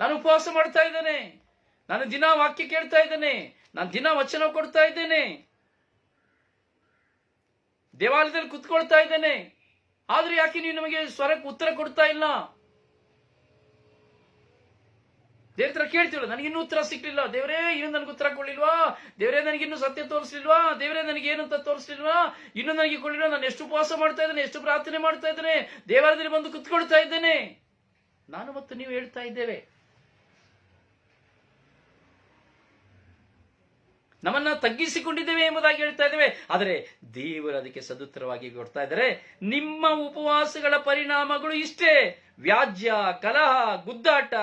ನಾನು ಉಪವಾಸ ಮಾಡ್ತಾ ಇದ್ದೇನೆ. ನಾನು ದಿನ ವಾಕ್ಯ ಕೇಳ್ತಾ ಇದ್ದೇನೆ. ನಾನು ದಿನ ವಚನ ಕೊಡ್ತಾ ಇದ್ದೇನೆ. ದೇವಾಲಯದಲ್ಲಿ ಕುತ್ಕೊಳ್ತಾ ಇದ್ದೇನೆ. ಆದ್ರೆ ಯಾಕೆ ನೀವು ನಮಗೆ ಸ್ವರಕ್ಕೆ ಉತ್ತರ ಕೊಡ್ತಾ ಇಲ್ಲ? ದೇವ್ರ ಕೇಳ್ತೀವಲ್ಲ, ನನಗೆ ಇನ್ನೂ ಉತ್ತರ ಸಿಕ್ಕಲಿಲ್ಲ ದೇವರೇ, ಇನ್ನು ನನಗೆ ಉತ್ತರ ಕೊಡ್ಲಿಲ್ವಾ? ದೇವರೇ, ನನಗೆ ಇನ್ನೂ ಸತ್ಯ ತೋರಿಸ್ಲಿಲ್ವಾ? ದೇವರೇ, ನನಗೆ ಏನಂತ ತೋರಿಸ್ಲಿಲ್ವಾ? ಇನ್ನು ನನಗೆ ಕೊಡ್ಲಿಲ್ಲ ನಾನು ಎಷ್ಟು ಉಪವಾಸ ಮಾಡ್ತಾ ಇದ್ದೇನೆ, ಎಷ್ಟು ಪ್ರಾರ್ಥನೆ ಮಾಡ್ತಾ ಇದ್ದೇನೆ, ದೇವಾಲಯದಲ್ಲಿ ಬಂದು ಕುತ್ಕೊಳ್ತಾ ಇದ್ದೇನೆ. ನಾನು ಮತ್ತು ನೀವು ಹೇಳ್ತಾ ಇದ್ದೇವೆ. ನಮ್ಮನ್ನ ತಗ್ಗಿಸಿಕೊಂಡಿದ್ದೇವೆ ಎಂಬುದಾಗಿ ಹೇಳ್ತಾ ಇದ್ದೇವೆ. ಆದರೆ ದೇವರು ಅದಕ್ಕೆ ಸದುತ್ತರವಾಗಿ ಕೊಡ್ತಾ ಇದ್ದಾರೆ. ನಿಮ್ಮ ಉಪವಾಸಗಳ ಪರಿಣಾಮಗಳು ಇಷ್ಟೇ. ವ್ಯಾಜ್ಯ, ಕಲಹ, ಗುದ್ದಾಟ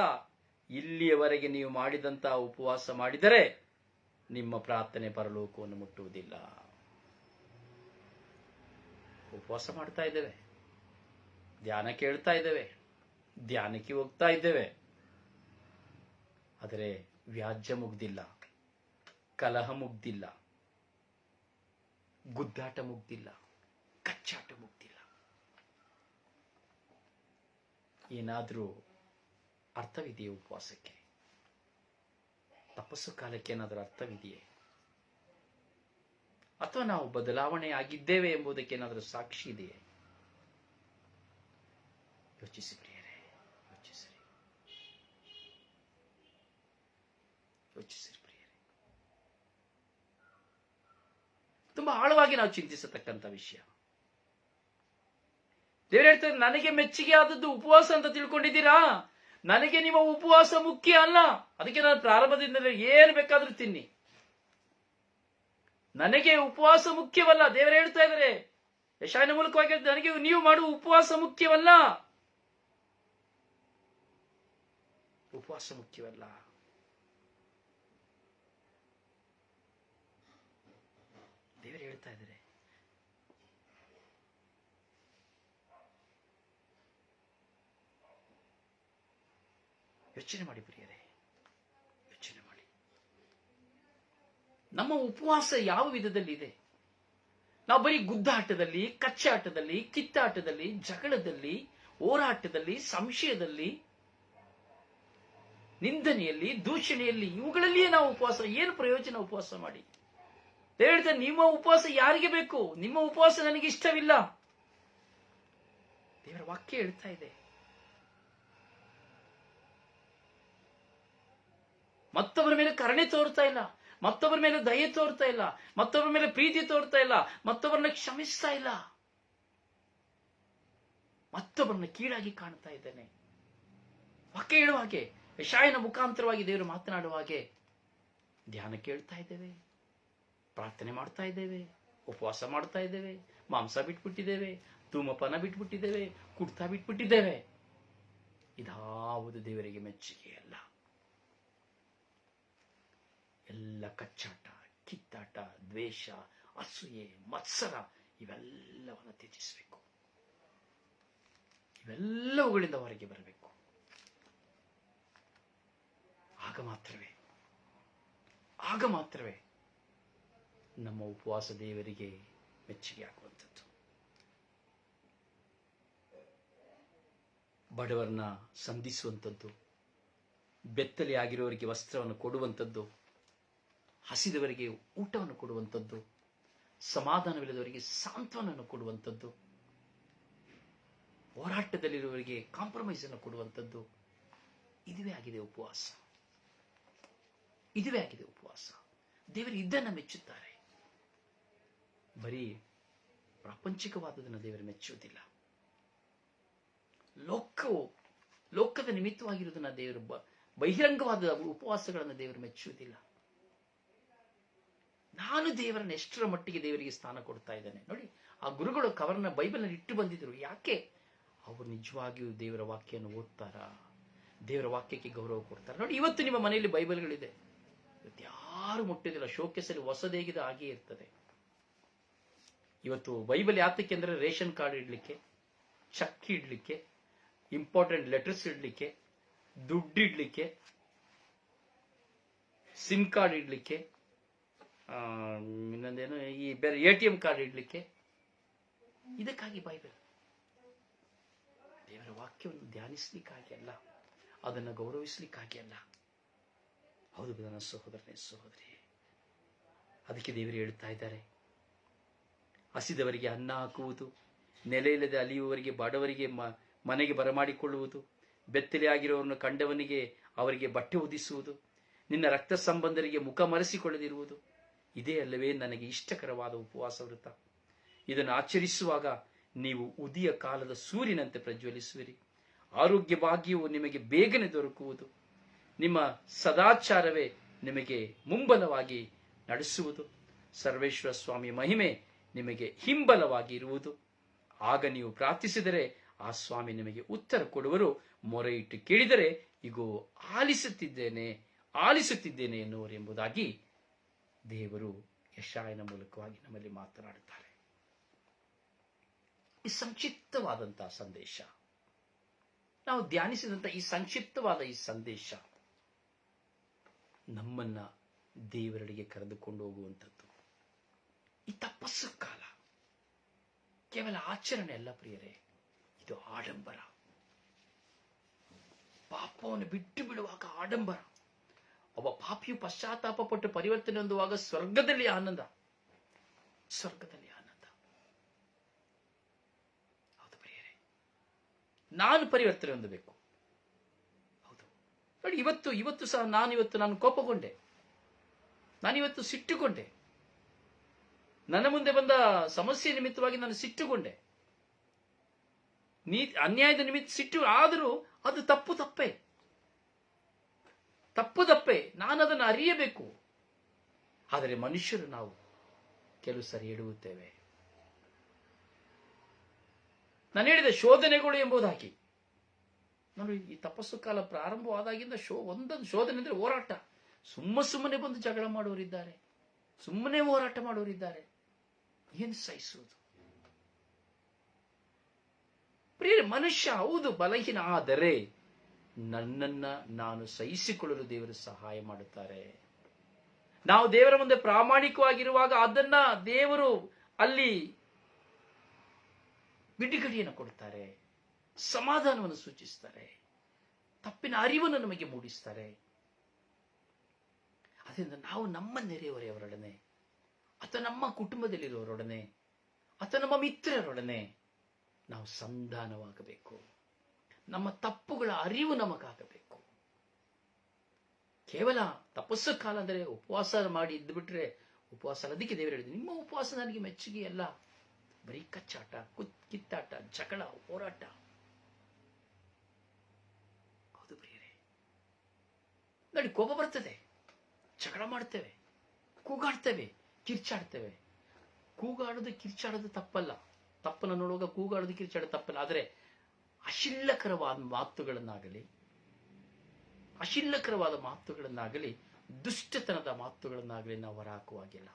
ಇಲ್ಲಿಯವರೆಗೆ ನೀವು ಮಾಡಿದಂತಹ ಉಪವಾಸ ಮಾಡಿದರೆ ನಿಮ್ಮ ಪ್ರಾರ್ಥನೆ ಪರಲೋಕವನ್ನು ಮುಟ್ಟುವುದಿಲ್ಲ. ಉಪವಾಸ ಮಾಡ್ತಾ ಇದ್ದೇವೆ. ಧ್ಯಾನ ಕೇಳ್ತಾ ಇದ್ದೇವೆ. ಧ್ಯಾನಕ್ಕೆ ಹೋಗ್ತಾ ಇದ್ದೇವೆ. ಆದರೆ ವ್ಯಾಜ್ಯ ಮುಗ್ದಿಲ್ಲ. ಕಲಹ ಮುಗ್ದಿಲ್ಲ. ಗುದ್ದಾಟ ಮುಗ್ದಿಲ್ಲ. ಕಚ್ಚಾಟ ಮುಗ್ದಿಲ್ಲ. ಏನಾದರೂ ಅರ್ಥವಿದೆಯೇ ಉಪವಾಸಕ್ಕೆ? ತಪಸ್ಸು ಕಾಲಕ್ಕೆ ಏನಾದರೂ ಅರ್ಥವಿದೆಯೇ? ಅಥವಾ ನಾವು ಬದಲಾವಣೆ ಆಗಿದ್ದೇವೆ ಎಂಬುದಕ್ಕೆ ಏನಾದರೂ ಸಾಕ್ಷಿ ಇದೆಯೇ? ಯೋಚಿಸಿ ಪ್ರಿಯರೇ, ಯೋಚಿಸಿರಿ. ಯೋಚಿಸಿರಿ ಪ್ರಿಯರೇ. ತುಂಬಾ ಆಳವಾಗಿ ನಾವು ಚಿಂತಿಸತಕ್ಕಂಥ ವಿಷಯ. ದೇವರು ಹೇಳ್ತಾರೆ, ನನಗೆ ಮೆಚ್ಚುಗೆ ಆದದ್ದು ಉಪವಾಸ ಅಂತ ತಿಳ್ಕೊಂಡಿದ್ದೀರಾ? ನನಗೆ ನಿಮ್ಮ ಉಪವಾಸ ಮುಖ್ಯ ಅಲ್ಲ. ಅದಕ್ಕೆ ನಾನು ಪ್ರಾರಂಭದಿಂದಲೇ ಏನು ಬೇಕಾದ್ರೂ ತಿನ್ನಿ. ನನಗೆ ಉಪವಾಸ ಮುಖ್ಯವಲ್ಲ. ದೇವರು ಹೇಳ್ತಾ ಇದ್ದಾರೆ ಯಶಾನ ಮೂಲಕವಾಗಿ ನನಗೆ ನೀವು ಮಾಡುವ ಉಪವಾಸ ಮುಖ್ಯವಲ್ಲ. ಉಪವಾಸ ಮುಖ್ಯವಲ್ಲ ದೇವರು ಹೇಳ್ತಾ ಇದ್ದಾರೆ ಯೋಚನೆ ಮಾಡಿ ಪ್ರಿಯರೇ, ಯೋಚನೆ ಮಾಡಿ. ನಮ್ಮ ಉಪವಾಸ ಯಾವ ವಿಧದಲ್ಲಿ ಇದೆ? ನಾವು ಬರೀ ಗುದ್ದಾಟದಲ್ಲಿ, ಕಚ್ಚಾಟದಲ್ಲಿ, ಕಿತ್ತಾಟದಲ್ಲಿ, ಜಗಳದಲ್ಲಿ, ಹೋರಾಟದಲ್ಲಿ, ಸಂಶಯದಲ್ಲಿ, ನಿಂದನೆಯಲ್ಲಿ, ದೂಷಣೆಯಲ್ಲಿ, ಇವುಗಳಲ್ಲಿಯೇ ನಾವು ಉಪವಾಸ, ಏನು ಪ್ರಯೋಜನ ಉಪವಾಸ ಮಾಡಿ? ಹೇಳ್ತಾ ನಿಮ್ಮ ಉಪವಾಸ ಯಾರಿಗೆ ಬೇಕು? ನಿಮ್ಮ ಉಪವಾಸ ನನಗೆ ಇಷ್ಟವಿಲ್ಲ. ದೇವರ ವಾಕ್ಯ ಹೇಳ್ತಾ ಇದೆ. ಮತ್ತೊಬ್ಬರ ಮೇಲೆ ಕರುಣೆ ತೋರ್ತಾ ಇಲ್ಲ. ಮತ್ತೊಬ್ಬರ ಮೇಲೆ ದಯೆ ತೋರ್ತಾ ಇಲ್ಲ. ಮತ್ತೊಬ್ಬರ ಮೇಲೆ ಪ್ರೀತಿ ತೋರ್ತಾ ಇಲ್ಲ. ಮತ್ತೊಬ್ಬರನ್ನ ಕ್ಷಮಿಸ್ತಾ ಇಲ್ಲ. ಮತ್ತೊಬ್ಬರನ್ನ ಕೀಳಾಗಿ ಕಾಣ್ತಾ ಇದ್ದೇನೆ. ವಾಕ್ಯ ಹೇಳುವ ಹಾಗೆ, ಯಶಾಯನ ಮುಖಾಂತರವಾಗಿ ದೇವರು ಮಾತನಾಡುವ ಹಾಗೆ ಧ್ಯಾನ ಕೇಳ್ತಾ ಇದ್ದೇವೆ. ಪ್ರಾರ್ಥನೆ ಮಾಡ್ತಾ ಇದ್ದೇವೆ. ಉಪವಾಸ ಮಾಡ್ತಾ ಇದ್ದೇವೆ. ಮಾಂಸ ಬಿಟ್ಬಿಟ್ಟಿದ್ದೇವೆ. ಧೂಮಪಾನ ಬಿಟ್ಬಿಟ್ಟಿದ್ದೇವೆ. ಕುಡ್ತಾ ಬಿಟ್ಬಿಟ್ಟಿದ್ದೇವೆ. ಇದಾವುದು ದೇವರಿಗೆ ಮೆಚ್ಚುಗೆ ಅಲ್ಲ ಎಲ್ಲ ಕಚ್ಚಾಟ, ಕಿತ್ತಾಟ, ದ್ವೇಷ, ಅಸೂಯೆ, ಮತ್ಸರ, ಇವೆಲ್ಲವನ್ನು ತ್ಯಜಿಸಬೇಕು. ಇವೆಲ್ಲವುಗಳಿಂದ ಹೊರಗೆ ಬರಬೇಕು. ಆಗ ಮಾತ್ರವೇ ಆಗ ಮಾತ್ರವೇ ನಮ್ಮ ಉಪವಾಸ ದೇವರಿಗೆ ಮೆಚ್ಚುಗೆ ಆಗುವಂಥದ್ದು. ಬಡವರನ್ನ ಸಂಧಿಸುವಂಥದ್ದು ಬೆತ್ತಲೆ ಆಗಿರೋರಿಗೆ ವಸ್ತ್ರವನ್ನು ಕೊಡುವಂಥದ್ದು ಹಸಿದವರಿಗೆ ಊಟವನ್ನು ಕೊಡುವಂಥದ್ದು, ಸಮಾಧಾನವಿಲ್ಲದವರಿಗೆ ಸಾಂತ್ವನವನ್ನು ಕೊಡುವಂಥದ್ದು, ಹೋರಾಟದಲ್ಲಿರುವವರಿಗೆ ಕಾಂಪ್ರಮೈಸ್ ಅನ್ನು ಕೊಡುವಂಥದ್ದು, ಇದುವೇ ಆಗಿದೆ ಉಪವಾಸ. ಇದುವೇ ಆಗಿದೆ ಉಪವಾಸ. ದೇವರು ಇದನ್ನು ಮೆಚ್ಚುತ್ತಾರೆ. ಬರೀ ಪ್ರಾಪಂಚಿಕವಾದದನ್ನು ದೇವರು ಮೆಚ್ಚುವುದಿಲ್ಲ. ಲೋಕವು, ಲೋಕದ ನಿಮಿತ್ತವಾಗಿರುವುದನ್ನು ದೇವರು ಬಹಿರಂಗವಾದ ಉಪವಾಸಗಳನ್ನು ದೇವರು ಮೆಚ್ಚುವುದಿಲ್ಲ. ನಾನು ದೇವರನ್ನ ಎಷ್ಟರ ಮಟ್ಟಿಗೆ ದೇವರಿಗೆ ಸ್ಥಾನ ಕೊಡ್ತಾ ಇದ್ದೇನೆ. ನೋಡಿ, ಆ ಗುರುಗಳು ಕವರ್ನ ಬೈಬಲ್ನಲ್ಲಿ ಇಟ್ಟು ಬಂದಿದ್ರು. ಯಾಕೆ? ಅವರು ನಿಜವಾಗಿಯೂ ದೇವರ ವಾಕ್ಯವನ್ನು ಓದ್ತಾರ? ದೇವರ ವಾಕ್ಯಕ್ಕೆ ಗೌರವ ಕೊಡ್ತಾರೆ? ನೋಡಿ, ಇವತ್ತು ನಿಮ್ಮ ಮನೆಯಲ್ಲಿ ಬೈಬಲ್ಗಳಿದೆ. ಇವತ್ತು ಯಾರು ಮುಟ್ಟಿದಿಲ್ಲ ಶೋಕೇಸಲ್ಲಿ ಹೊಸದೇಗಿದ, ಹಾಗೆ ಇರ್ತದೆ. ಇವತ್ತು ಬೈಬಲ್ ಯಾತಕ್ಕೆ ಅಂದ್ರೆ ರೇಷನ್ ಕಾರ್ಡ್ ಇಡ್ಲಿಕ್ಕೆ, ಚಕ್ ಇಡ್ಲಿಕ್ಕೆ, ಇಂಪಾರ್ಟೆಂಟ್ ಲೆಟರ್ಸ್ ಇಡ್ಲಿಕ್ಕೆ, ದುಡ್ಡು ಇಡ್ಲಿಕ್ಕೆ, ಸಿಮ್ ಕಾರ್ಡ್ ಇಡ್ಲಿಕ್ಕೆ ಇನ್ನೊಂದೇನು, ಈ ಬೇರೆ ಎ ಟಿ ಎಂ ಕಾರ್ಡ್ ಇಡ್ಲಿಕ್ಕೆ? ಇದಕ್ಕಾಗಿ ಬೈಬಲ್. ದೇವರ ವಾಕ್ಯವನ್ನು ಧ್ಯಾನಿಸ್ಲಿಕ್ಕಾಗಿ ಅಲ್ಲ, ಅದನ್ನು ಗೌರವಿಸ್ಲಿಕ್ಕಾಗಿ ಅಲ್ಲ. ಹೌದು ನನ್ನ ಸಹೋದರನೇ, ಸಹೋದರಿ. ಅದಕ್ಕೆ ದೇವರು ಹೇಳ್ತಾ ಇದ್ದಾರೆ, ಹಸಿದವರಿಗೆ ಅನ್ನ ಹಾಕುವುದು, ನೆಲೆ ಇಲ್ಲದೆ ಅಲಿಯುವವರಿಗೆ, ಬಡವರಿಗೆ ಮನೆಗೆ ಬರಮಾಡಿಕೊಳ್ಳುವುದು ಬೆತ್ತಲೆಯಾಗಿರೋರನ್ನು ಕಂಡವನಿಗೆ ಅವರಿಗೆ ಬಟ್ಟೆ ಉದಿಸುವುದು ನಿನ್ನ ರಕ್ತ ಸಂಬಂಧರಿಗೆ ಮುಖ ಮರೆಸಿಕೊಳ್ಳದಿರುವುದು ಇದೇ ಅಲ್ಲವೇ ನನಗೆ ಇಷ್ಟಕರವಾದ ಉಪವಾಸ ವೃತ್ತ. ಇದನ್ನು ಆಚರಿಸುವಾಗ ನೀವು ಉದಿಯ ಕಾಲದ ಸೂರ್ಯನಂತೆ ಪ್ರಜ್ವಲಿಸುವಿರಿ. ಆರೋಗ್ಯ ಭಾಗ್ಯವು ನಿಮಗೆ ಬೇಗನೆ ದೊರಕುವುದು. ನಿಮ್ಮ ಸದಾಚಾರವೇ ನಿಮಗೆ ಮುಂಬಲವಾಗಿ ನಡೆಸುವುದು. ಸರ್ವೇಶ್ವರ ಸ್ವಾಮಿ ಮಹಿಮೆ ನಿಮಗೆ ಹಿಂಬಲವಾಗಿ ಇರುವುದು ಆಗ ನೀವು ಪ್ರಾರ್ಥಿಸಿದರೆ ಆ ಸ್ವಾಮಿ ನಿಮಗೆ ಉತ್ತರ ಕೊಡುವರು. ಮೊರೆ ಇಟ್ಟು ಕೇಳಿದರೆ, ಇಗೋ, ಆಲಿಸುತ್ತಿದ್ದೇನೆ ಆಲಿಸುತ್ತಿದ್ದೇನೆ ಎನ್ನುವರು ಎಂಬುದಾಗಿ ದೇವರು ಯಶಾಯನ ಮೂಲಕವಾಗಿ ನಮ್ಮಲ್ಲಿ ಮಾತನಾಡುತ್ತಾರೆ. ಈ ಸಂಕ್ಷಿಪ್ತವಾದಂತಹ ಸಂದೇಶ. ನಾವು ಧ್ಯಾನಿಸಿದಂತ ಈ ಸಂಕ್ಷಿಪ್ತವಾದ ಈ ಸಂದೇಶ ನಮ್ಮನ್ನ ದೇವರಡಿಗೆ ಕರೆದುಕೊಂಡು ಹೋಗುವಂಥದ್ದು. ಈ ತಪಸ್ಸು ಕಾಲ. ಕೇವಲ ಆಚರಣೆ ಅಲ್ಲ ಪ್ರಿಯರೇ, ಇದು ಆಡಂಬರ. ಪಾಪವನ್ನು ಬಿಟ್ಟು ಬಿಡುವಾಗ ಆಡಂಬರ. ಒಬ್ಬ ಪಾಪಿಯು ಪಶ್ಚಾತ್ತಾಪ ಪಟ್ಟು ಪರಿವರ್ತನೆ ಹೊಂದುವಾಗ ಸ್ವರ್ಗದಲ್ಲಿ ಆನಂದ. ಸ್ವರ್ಗದಲ್ಲಿ ಆನಂದ. ಹೌದು ಪ್ರಿಯರೇ. ನಾನು ಪರಿವರ್ತನೆ ಹೊಂದಬೇಕು. ಹೌದು. ನೋಡಿ, ಇವತ್ತು ಇವತ್ತು ಸಹ ನಾನು ಇವತ್ತು ನಾನು ಕೋಪಗೊಂಡೆ. ನಾನಿವತ್ತು ಸಿಟ್ಟುಕೊಂಡೆ. ನನ್ನ ಮುಂದೆ ಬಂದ ಸಮಸ್ಯೆ ನಿಮಿತ್ತವಾಗಿ ನಾನು ಸಿಟ್ಟುಕೊಂಡೆ. ನೀ ಅನ್ಯಾಯದ ನಿಮಿತ್ತ ಸಿಟ್ಟು ಆದರೂ ಅದು ತಪ್ಪು ತಪ್ಪೆ. ತಪ್ಪು ತಪ್ಪೆ ನಾನು ಅದನ್ನು ಅರಿಯಬೇಕು. ಆದರೆ ಮನುಷ್ಯರು ನಾವು ಕೆಲವು ಸರಿ ಇಡುತ್ತೇವೆ ನಾನು ಹೇಳಿದ ಶೋಧನೆಗಳು ಎಂಬುದಾಗಿ. ನಾನು ಈ ತಪಸ್ಸು ಕಾಲ ಪ್ರಾರಂಭವಾದಾಗಿಂದ ಶೋ, ಒಂದೊಂದು ಶೋಧನೆ ಅಂದರೆ ಹೋರಾಟ. ಸುಮ್ಮ ಸುಮ್ಮನೆ ಬಂದು ಜಗಳ ಮಾಡುವರಿದ್ದಾರೆ ಸುಮ್ಮನೆ ಹೋರಾಟ ಮಾಡುವರಿದ್ದಾರೆ ಏನು ಸಹಿಸುವುದು? ಪ್ರಿಯ ಮನುಷ್ಯ ಹೌದು ಬಲಹೀನ, ಆದರೆ ನನ್ನನ್ನ ನಾನು ಸಹಿಸಿಕೊಳ್ಳಲು ದೇವರು ಸಹಾಯ ಮಾಡುತ್ತಾರೆ. ನಾವು ದೇವರ ಮುಂದೆ ಪ್ರಾಮಾಣಿಕವಾಗಿರುವಾಗ ಅದನ್ನ ದೇವರು ಅಲ್ಲಿ ಬಿಡುಗಡೆಯನ್ನು ಕೊಡುತ್ತಾರೆ, ಸಮಾಧಾನವನ್ನು ಸೂಚಿಸ್ತಾರೆ ತಪ್ಪಿನ ಅರಿವನ್ನು ನಮಗೆ ಮೂಡಿಸ್ತಾರೆ ಅದರಿಂದ ನಾವು ನಮ್ಮ ನೆರೆಯವರೆಯವರೊಡನೆ ಅಥವಾ ನಮ್ಮ ಕುಟುಂಬದಲ್ಲಿರುವವರೊಡನೆ ಅಥವಾ ನಮ್ಮ ಮಿತ್ರರೊಡನೆ ನಾವು ಸಂಧಾನವಾಗಬೇಕು. ನಮ್ಮ ತಪ್ಪುಗಳ ಅರಿವು ನಮಗಾಗಬೇಕು. ಕೇವಲ ತಪಸ್ಸು ಕಾಲ ಅಂದರೆ ಉಪವಾಸ ಮಾಡಿ ಇದ್ದು ಬಿಟ್ರೆ ಉಪವಾಸ ಅದಕ್ಕೆ ದೇವರು ಹೇಳಿದ್ರು. ನಿಮ್ಮ ಉಪವಾಸ ನನಗೆ ಮೆಚ್ಚುಗೆ ಅಲ್ಲ. ಬರೀ ಕಚ್ಚಾಟ, ಕುತ್, ಕಿತ್ತಾಟ, ಜಗಳ, ಹೋರಾಟ. ಹೌದು ಪ್ರಿಯರೇ. ನೋಡಿ, ಕೋಪ ಬರ್ತದೆ. ಜಗಳ ಮಾಡ್ತೇವೆ. ಕೂಗಾಡ್ತೇವೆ. ಕಿರ್ಚಾಡ್ತೇವೆ. ಕೂಗಾಡೋದು ಕಿರ್ಚಾಡೋದು ತಪ್ಪಲ್ಲ. ತಪ್ಪನ್ನು ನೋಡುವಾಗ ಕೂಗಾಡೋದು ಕಿರ್ಚಾಡೋದು ತಪ್ಪಲ್ಲ. ಆದರೆ ಅಶಿಲ್ಲಕರವಾದ ಮಾತುಗಳನ್ನಾಗಲಿ ಅಶಿಲ್ಲಕರವಾದ ಮಾತುಗಳನ್ನಾಗಲಿ, ದುಷ್ಟತನದ ಮಾತುಗಳನ್ನಾಗಲಿ ನಾವು ಹೊರಹಾಕುವಾಗಿಲ್ಲ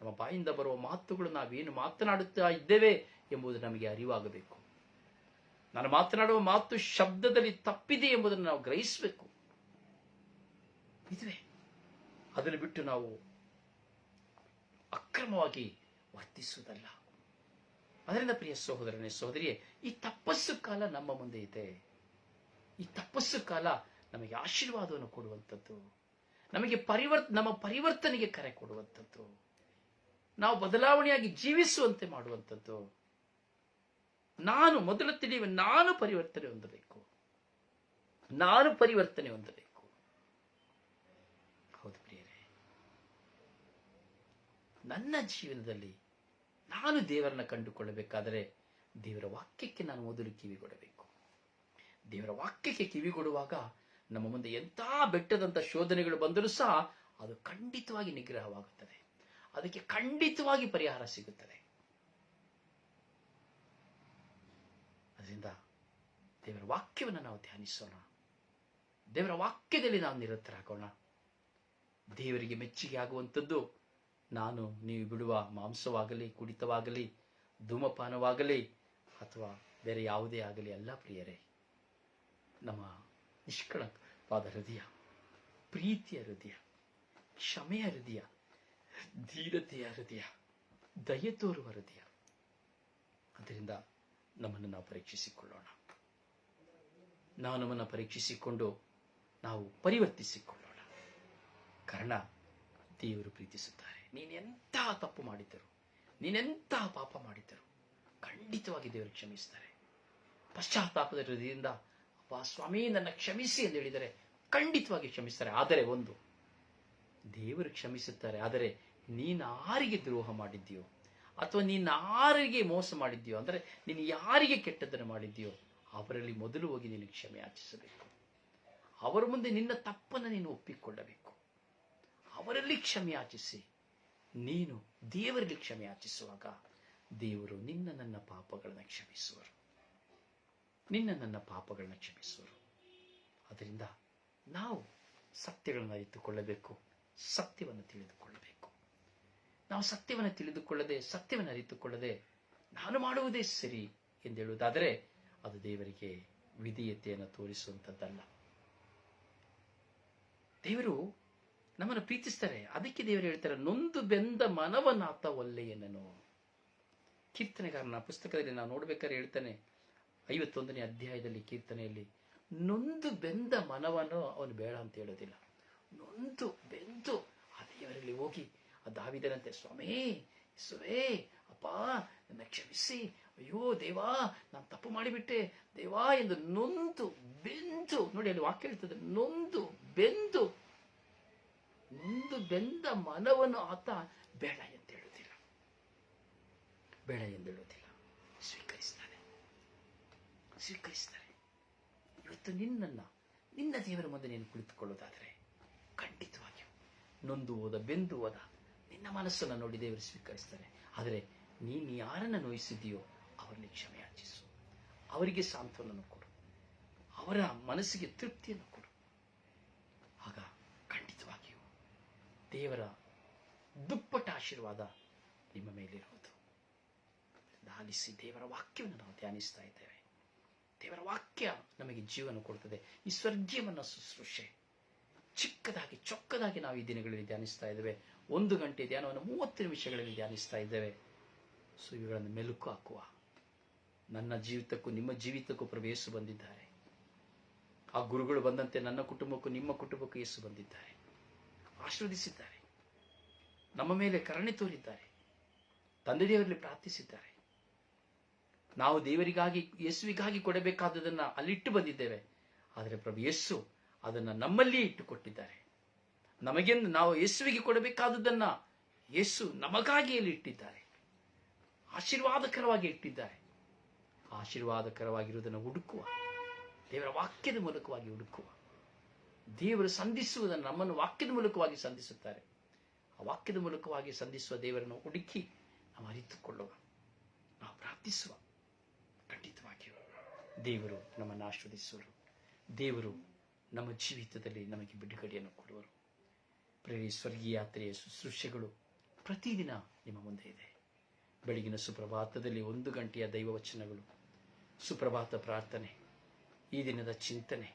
ನಮ್ಮ ಬಾಯಿಂದ ಬರುವ ಮಾತುಗಳು ನಾವೇನು ಮಾತನಾಡುತ್ತಾ ಇದ್ದೇವೆ ಎಂಬುದು ನಮಗೆ ಅರಿವಾಗಬೇಕು. ನಾನು ಮಾತನಾಡುವ ಮಾತು ಶಬ್ದದಲ್ಲಿ ತಪ್ಪಿದೆ ಎಂಬುದನ್ನು ನಾವು ಗ್ರಹಿಸಬೇಕು. ಇದುವೆ ಅದನ್ನು ಬಿಟ್ಟು ನಾವು ಅಕ್ರಮವಾಗಿ ವರ್ತಿಸುವುದಲ್ಲ. ಅದರಿಂದ ಪ್ರಿಯ ಸಹೋದರನೇ, ಸಹೋದರಿಯೇ ಈ ತಪಸ್ಸು ಕಾಲ ನಮ್ಮ ಮುಂದೆ ಇದೆ. ಈ ತಪಸ್ಸು ಕಾಲ ನಮಗೆ ಆಶೀರ್ವಾದವನ್ನು ಕೊಡುವಂಥದ್ದು. ನಮಗೆ ಪರಿವರ್ತ ನಮ್ಮ ಪರಿವರ್ತನೆಗೆ ಕರೆ ಕೊಡುವಂಥದ್ದು. ನಾವು ಬದಲಾವಣೆಯಾಗಿ ಜೀವಿಸುವಂತೆ ಮಾಡುವಂಥದ್ದು. ನಾನು ಮೊದಲು ತಿಳಿಯುವ ನಾನು ಪರಿವರ್ತನೆ ಹೊಂದಬೇಕು. ನಾನು ಪರಿವರ್ತನೆ ಹೊಂದಬೇಕು. ಹೌದು ಪ್ರಿಯರೇ. ನನ್ನ ಜೀವನದಲ್ಲಿ ನಾನು ದೇವರನ್ನ ಕಂಡುಕೊಳ್ಳಬೇಕಾದರೆ ದೇವರ ವಾಕ್ಯಕ್ಕೆ ನಾನು ಮೊದಲು ಕಿವಿಗೊಡಬೇಕು. ದೇವರ ವಾಕ್ಯಕ್ಕೆ ಕಿವಿಗೊಡುವಾಗ ನಮ್ಮ ಮುಂದೆ ಎಂಥ ಬೆಟ್ಟದಂತ ಶೋಧನೆಗಳು ಬಂದರೂ ಸಹ ಅದು ಖಂಡಿತವಾಗಿ ನಿಗ್ರಹವಾಗುತ್ತದೆ. ಅದಕ್ಕೆ ಖಂಡಿತವಾಗಿ ಪರಿಹಾರ ಸಿಗುತ್ತದೆ. ಅದರಿಂದ ದೇವರ ವಾಕ್ಯವನ್ನು ನಾವು ಧ್ಯಾನಿಸೋಣ. ದೇವರ ವಾಕ್ಯದಲ್ಲಿ ನಾವು ನಿರತರಾಗೋಣ. ದೇವರಿಗೆ ಮೆಚ್ಚುಗೆ ಆಗುವಂಥದ್ದು ನಾನು ನೀವು ಬಿಡುವ ಮಾಂಸವಾಗಲಿ ಕುಡಿತವಾಗಲಿ ಧೂಮಪಾನವಾಗಲಿ ಅಥವಾ ಬೇರೆ ಯಾವುದೇ ಆಗಲಿ ಅಲ್ಲ ಪ್ರಿಯರೇ, ನಮ್ಮ ನಿಷ್ಕಳವಾದ ಹೃದಯ, ಪ್ರೀತಿಯ ಹೃದಯ, ಕ್ಷಮೆಯ ಹೃದಯ, ಧೀರತೆಯ ಹೃದಯ, ದಯೆ ತೋರುವ ಹೃದಯ. ಅದರಿಂದ ನಮ್ಮನ್ನು ನಾವು ಪರೀಕ್ಷಿಸಿಕೊಳ್ಳೋಣ. ನಾವು ನಮ್ಮನ್ನು ಪರೀಕ್ಷಿಸಿಕೊಂಡು ನಾವು ಪರಿವರ್ತಿಸಿಕೊಳ್ಳೋಣ. ಕಾರಣ, ದೇವರು ಪ್ರೀತಿಸುತ್ತಾರೆ. ನೀನೆಂತಹ ತಪ್ಪು ಮಾಡಿದ್ದರು ನೀನೆಂತಹ ಪಾಪ ಮಾಡಿದ್ದರು ಖಂಡಿತವಾಗಿ ದೇವರು ಕ್ಷಮಿಸ್ತಾರೆ. ಪಶ್ಚಾತ್ತಾಪದ ಹೃದಯದಿಂದ ಅಪ್ಪ ಸ್ವಾಮಿ, ನನ್ನ ಕ್ಷಮಿಸಿ ಎಂದು ಹೇಳಿದರೆ ಖಂಡಿತವಾಗಿ ಕ್ಷಮಿಸ್ತಾರೆ. ಆದರೆ ಒಂದು, ದೇವರು ಕ್ಷಮಿಸುತ್ತಾರೆ. ಆದರೆ ನೀನು ಯಾರಿಗೆ ದ್ರೋಹ ಮಾಡಿದ್ಯೋ ಅಥವಾ ನೀನು ಯಾರಿಗೆ ಮೋಸ ಮಾಡಿದ್ಯೋ ಅಂದರೆ ನೀನು ಯಾರಿಗೆ ಕೆಟ್ಟದ್ದನ್ನು ಮಾಡಿದ್ಯೋ ಅವರಲ್ಲಿ ಮೊದಲು ಹೋಗಿ ನೀನು ಕ್ಷಮೆ ಯಾಚಿಸಬೇಕು. ಅವರ ಮುಂದೆ ನಿನ್ನ ತಪ್ಪನ್ನು ನೀನು ಒಪ್ಪಿಕೊಳ್ಳಬೇಕು. ಅವರಲ್ಲಿ ಕ್ಷಮೆ ಯಾಚಿಸಿ, ನೀನು ದೇವರಲ್ಲಿ ಕ್ಷಮೆ ಯಾಚಿಸುವಾಗ ದೇವರು ನಿನ್ನ ನನ್ನ ಪಾಪಗಳನ್ನು ಕ್ಷಮಿಸುವರು. ನಿನ್ನ ನನ್ನ ಪಾಪಗಳನ್ನು ಕ್ಷಮಿಸುವರು. ಅದರಿಂದ ನಾವು ಸತ್ಯಗಳನ್ನು ಅರಿತುಕೊಳ್ಳಬೇಕು, ಸತ್ಯವನ್ನು ತಿಳಿದುಕೊಳ್ಳಬೇಕು. ನಾವು ಸತ್ಯವನ್ನು ತಿಳಿದುಕೊಳ್ಳದೆ, ಸತ್ಯವನ್ನು ಅರಿತುಕೊಳ್ಳದೆ ನಾನು ಮಾಡುವುದೇ ಸರಿ ಎಂದು ಹೇಳುವುದಾದರೆ ಅದು ದೇವರಿಗೆ ವಿಧೇಯತೆಯನ್ನು ತೋರಿಸುವಂಥದ್ದಲ್ಲ. ದೇವರು ನಮ್ಮನ್ನು ಪ್ರೀತಿಸ್ತಾರೆ. ಅದಕ್ಕೆ ದೇವರು ಹೇಳ್ತಾರೆ, ನೊಂದು ಬೆಂದ ಮನವನಾತ ಒಲ್ಲೆಯನನು ಕೀರ್ತನೆಗಾರನ ಪುಸ್ತಕದಲ್ಲಿ ನಾವು ನೋಡ್ಬೇಕಾದ್ರೆ ಹೇಳ್ತಾನೆ, ಐವತ್ತೊಂದನೇ ಅಧ್ಯಾಯದಲ್ಲಿ ಕೀರ್ತನೆಯಲ್ಲಿ, ನೊಂದು ಬೆಂದ ಮನವನ್ನು ಅವನು ಬೇಡ ಅಂತ ಹೇಳೋದಿಲ್ಲ. ನೊಂದು ಬೆಂದು, ಆ ದೇವರಲ್ಲಿ ಹೋಗಿ, ಆ ದಾವಿದನಂತೆ, ಸ್ವಾಮಿ ಸುವೇ ಅಪ್ಪ, ನನ್ನ ಕ್ಷಮಿಸಿ, ಅಯ್ಯೋ ದೇವಾ, ನಾನು ತಪ್ಪು ಮಾಡಿಬಿಟ್ಟೆ, ದೇವಾ ಎಂದು ನೊಂದು ಬೆಂದು, ನೋಡಿ ಅಲ್ಲಿ ವಾಕ್ಯ ಹೇಳ್ತದೆ, ನೊಂದು ಬೆಂದು, ನೊಂದು ಬೆಂದ ಮನವನ್ನು ಆತ ಬೇಡ ಬೇಡ ಎಂದು ಹೇಳುವುದಿಲ್ಲ ಸ್ವೀಕರಿಸ್ತಾನೆ ಸ್ವೀಕರಿಸ್ತಾರೆ. ಇವತ್ತು ನಿನ್ನನ್ನ ನಿನ್ನ ದೇವರ ಮುಂದೆ ನೀನು ಕುಳಿತುಕೊಳ್ಳೋದಾದರೆ ಖಂಡಿತವಾಗಿಯೂ ನೊಂದು ಹೋದ, ಬೆಂದು ಹೋದ, ನಿನ್ನ ಮನಸ್ಸನ್ನು ನೋಡಿ ದೇವರು ಸ್ವೀಕರಿಸ್ತಾರೆ. ಆದರೆ ನೀನು ಯಾರನ್ನು ನೋಯಿಸಿದೆಯೋ ಅವರಲ್ಲಿ ಕ್ಷಮೆ ಯಾಚಿಸು ಅವರಿಗೆ ಸಾಂತ್ವನನ್ನು ಕೊಡು. ಅವರ ಮನಸ್ಸಿಗೆ ತೃಪ್ತಿಯನ್ನು ಕೊಡು. ಆಗ ಖಂಡಿತವಾಗಿಯೂ ದೇವರ ದುಪ್ಪಟ ಆಶೀರ್ವಾದ ನಿಮ್ಮ ಮೇಲಿರುವುದು. ಆಲಿಸಿ ದೇವರ ವಾಕ್ಯವನ್ನು ನಾವು ಧ್ಯಾನಿಸ್ತಾ ಇದ್ದೇವೆ. ದೇವರ ವಾಕ್ಯ ನಮಗೆ ಜೀವನ ಕೊಡ್ತದೆ. ಈ ಸ್ವರ್ಗೀಯವನ್ನು ಶುಶ್ರೂಷೆ. ಚಿಕ್ಕದಾಗಿ, ಚೊಕ್ಕದಾಗಿ ನಾವು ಈ ದಿನಗಳಲ್ಲಿ ಧ್ಯಾನಿಸ್ತಾ ಇದ್ದೇವೆ. ಒಂದು ಗಂಟೆ ಧ್ಯಾನವನ್ನು ಮೂವತ್ತು ನಿಮಿಷಗಳಲ್ಲಿ ಧ್ಯಾನಿಸ್ತಾ ಇದ್ದೇವೆ. ಸೊ ಇವುಗಳನ್ನು ಮೆಲುಕು ಹಾಕುವ. ನನ್ನ ಜೀವಿತಕ್ಕೂ, ನಿಮ್ಮ ಜೀವಿತಕ್ಕೂ ಪ್ರವೇಶ ಬಂದಿದ್ದಾರೆ. ಆ ಗುರುಗಳು ಬಂದಂತೆ ನನ್ನ ಕುಟುಂಬಕ್ಕೂ, ನಿಮ್ಮ ಕುಟುಂಬಕ್ಕೂ ಯೇಸು ಬಂದಿದ್ದಾರೆ. ಆಶೀರ್ವದಿಸಿದ್ದಾರೆ. ನಮ್ಮ ಮೇಲೆ ಕರುಣೆ ತೋರಿದ್ದಾರೆ. ತಂದೆ ದೇವರಲ್ಲಿ ಪ್ರಾರ್ಥಿಸಿದ್ದಾರೆ. ನಾವು ದೇವರಿಗಾಗಿ, ಯೇಸುವಿಗಾಗಿ ಕೊಡಬೇಕಾದದನ್ನ ಅಲ್ಲಿಟ್ಟು ಬಂದಿದ್ದೇವೆ. ಆದರೆ ಪ್ರಭು ಯೇಸು ಅದನ್ನ ನಮ್ಮಲ್ಲಿಯೇ ಇಟ್ಟು ಕೊಟ್ಟಿದ್ದಾರೆ ನಮಗೆಂದು ನಾವು ಯೇಸುವಿಗೆ ಕೊಡಬೇಕಾದದನ್ನ ಯೇಸು ನಮಗಾಗಿ ಅಲ್ಲಿ ಇಟ್ಟಿದ್ದಾರೆ. ಆಶೀರ್ವಾದಕರವಾಗಿ ಇಟ್ಟಿದ್ದಾರೆ. ಆಶೀರ್ವಾದಕರವಾಗಿರುವುದನ್ನು ಹುಡುಕುವ, ದೇವರ ವಾಕ್ಯದ ಮೂಲಕವಾಗಿ ಹುಡುಕುವ. ದೇವರು ಸಂಧಿಸುವುದನ್ನು ನಮ್ಮನ್ನು ವಾಕ್ಯದ ಮೂಲಕವಾಗಿ ಸಂಧಿಸುತ್ತಾರೆ. ಆ ವಾಕ್ಯದ ಮೂಲಕವಾಗಿ ಸಂಧಿಸುವ ದೇವರನ್ನು ಹುಡುಕಿ ನಾವು ಅರಿತುಕೊಳ್ಳುವ, ನಾವು ಪ್ರಾರ್ಥಿಸುವ. ದೇವರು ನಮ್ಮನ್ನು ಆಶೀರ್ವದಿಸುವರು. ದೇವರು ನಮ್ಮ ಜೀವಿತದಲ್ಲಿ ನಮಗೆ ಬಿಡುಗಡೆಯನ್ನು ಕೊಡುವರು. ಪ್ರೇರಿ ಸ್ವರ್ಗೀಯ ಯಾತ್ರೆಯ ಶುಶ್ರೂಷೆಗಳು ಪ್ರತಿದಿನ ನಿಮ್ಮ ಮುಂದೆ ಇದೆ. ಬೆಳಗಿನ ಸುಪ್ರಭಾತದಲ್ಲಿ ಒಂದು ಗಂಟೆಯ ದೈವವಚನಗಳು, ಸುಪ್ರಭಾತ ಪ್ರಾರ್ಥನೆ, ಈ ದಿನದ ಚಿಂತನೆ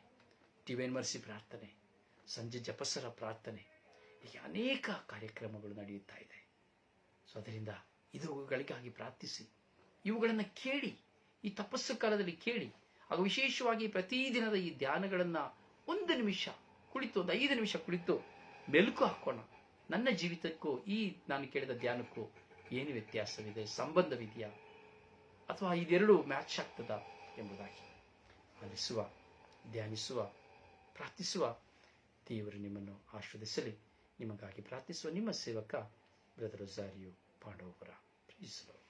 ಟಿವೆನ್ ಮರ್ಸಿ ಪ್ರಾರ್ಥನೆ, ಸಂಜೆ ಜಪಸರ ಪ್ರಾರ್ಥನೆ, ಹೀಗೆ ಅನೇಕ ಕಾರ್ಯಕ್ರಮಗಳು ನಡೆಯುತ್ತಾ ಇದೆ. ಸೊ, ಅದರಿಂದ ಇದುಗಳಿಗಾಗಿ ಪ್ರಾರ್ಥಿಸಿ, ಇವುಗಳನ್ನು ಕೇಳಿ ಈ ತಪಸ್ಸು ಕಾಲದಲ್ಲಿ ಕೇಳಿ, ಹಾಗೂ ವಿಶೇಷವಾಗಿ ಪ್ರತಿದಿನದ ಈ ಧ್ಯಾನಗಳನ್ನು ಒಂದು ನಿಮಿಷ ಕುಳಿತು, ಒಂದು ಐದು ನಿಮಿಷ ಕುಳಿತು ಮೆಲುಕು ಹಾಕೋಣ. ನನ್ನ ಜೀವಿತಕ್ಕೂ, ಈ ನಾನು ಕೇಳಿದ ಧ್ಯಾನಕ್ಕೂ ಏನು ವ್ಯತ್ಯಾಸವಿದೆ, ಸಂಬಂಧವಿದೆಯಾ? ಅಥವಾ ಇದೆರಡು ಮ್ಯಾಚ್ ಆಗ್ತದ ಎಂಬುದಾಗಿ. ಅಲಿಸುವ ಧ್ಯಾನಿಸುವ, ಪ್ರಾರ್ಥಿಸುವ ದೇವರು ನಿಮ್ಮನ್ನು ಆಶ್ರದಿಸಲಿ ನಿಮಗಾಗಿ ಪ್ರಾರ್ಥಿಸುವ ನಿಮ್ಮ ಸೇವಕ ಬ್ರದರ್ ಝಾರಿಯು ಪಾಂಡವಪುರ. ಪ್ರೀಸಲು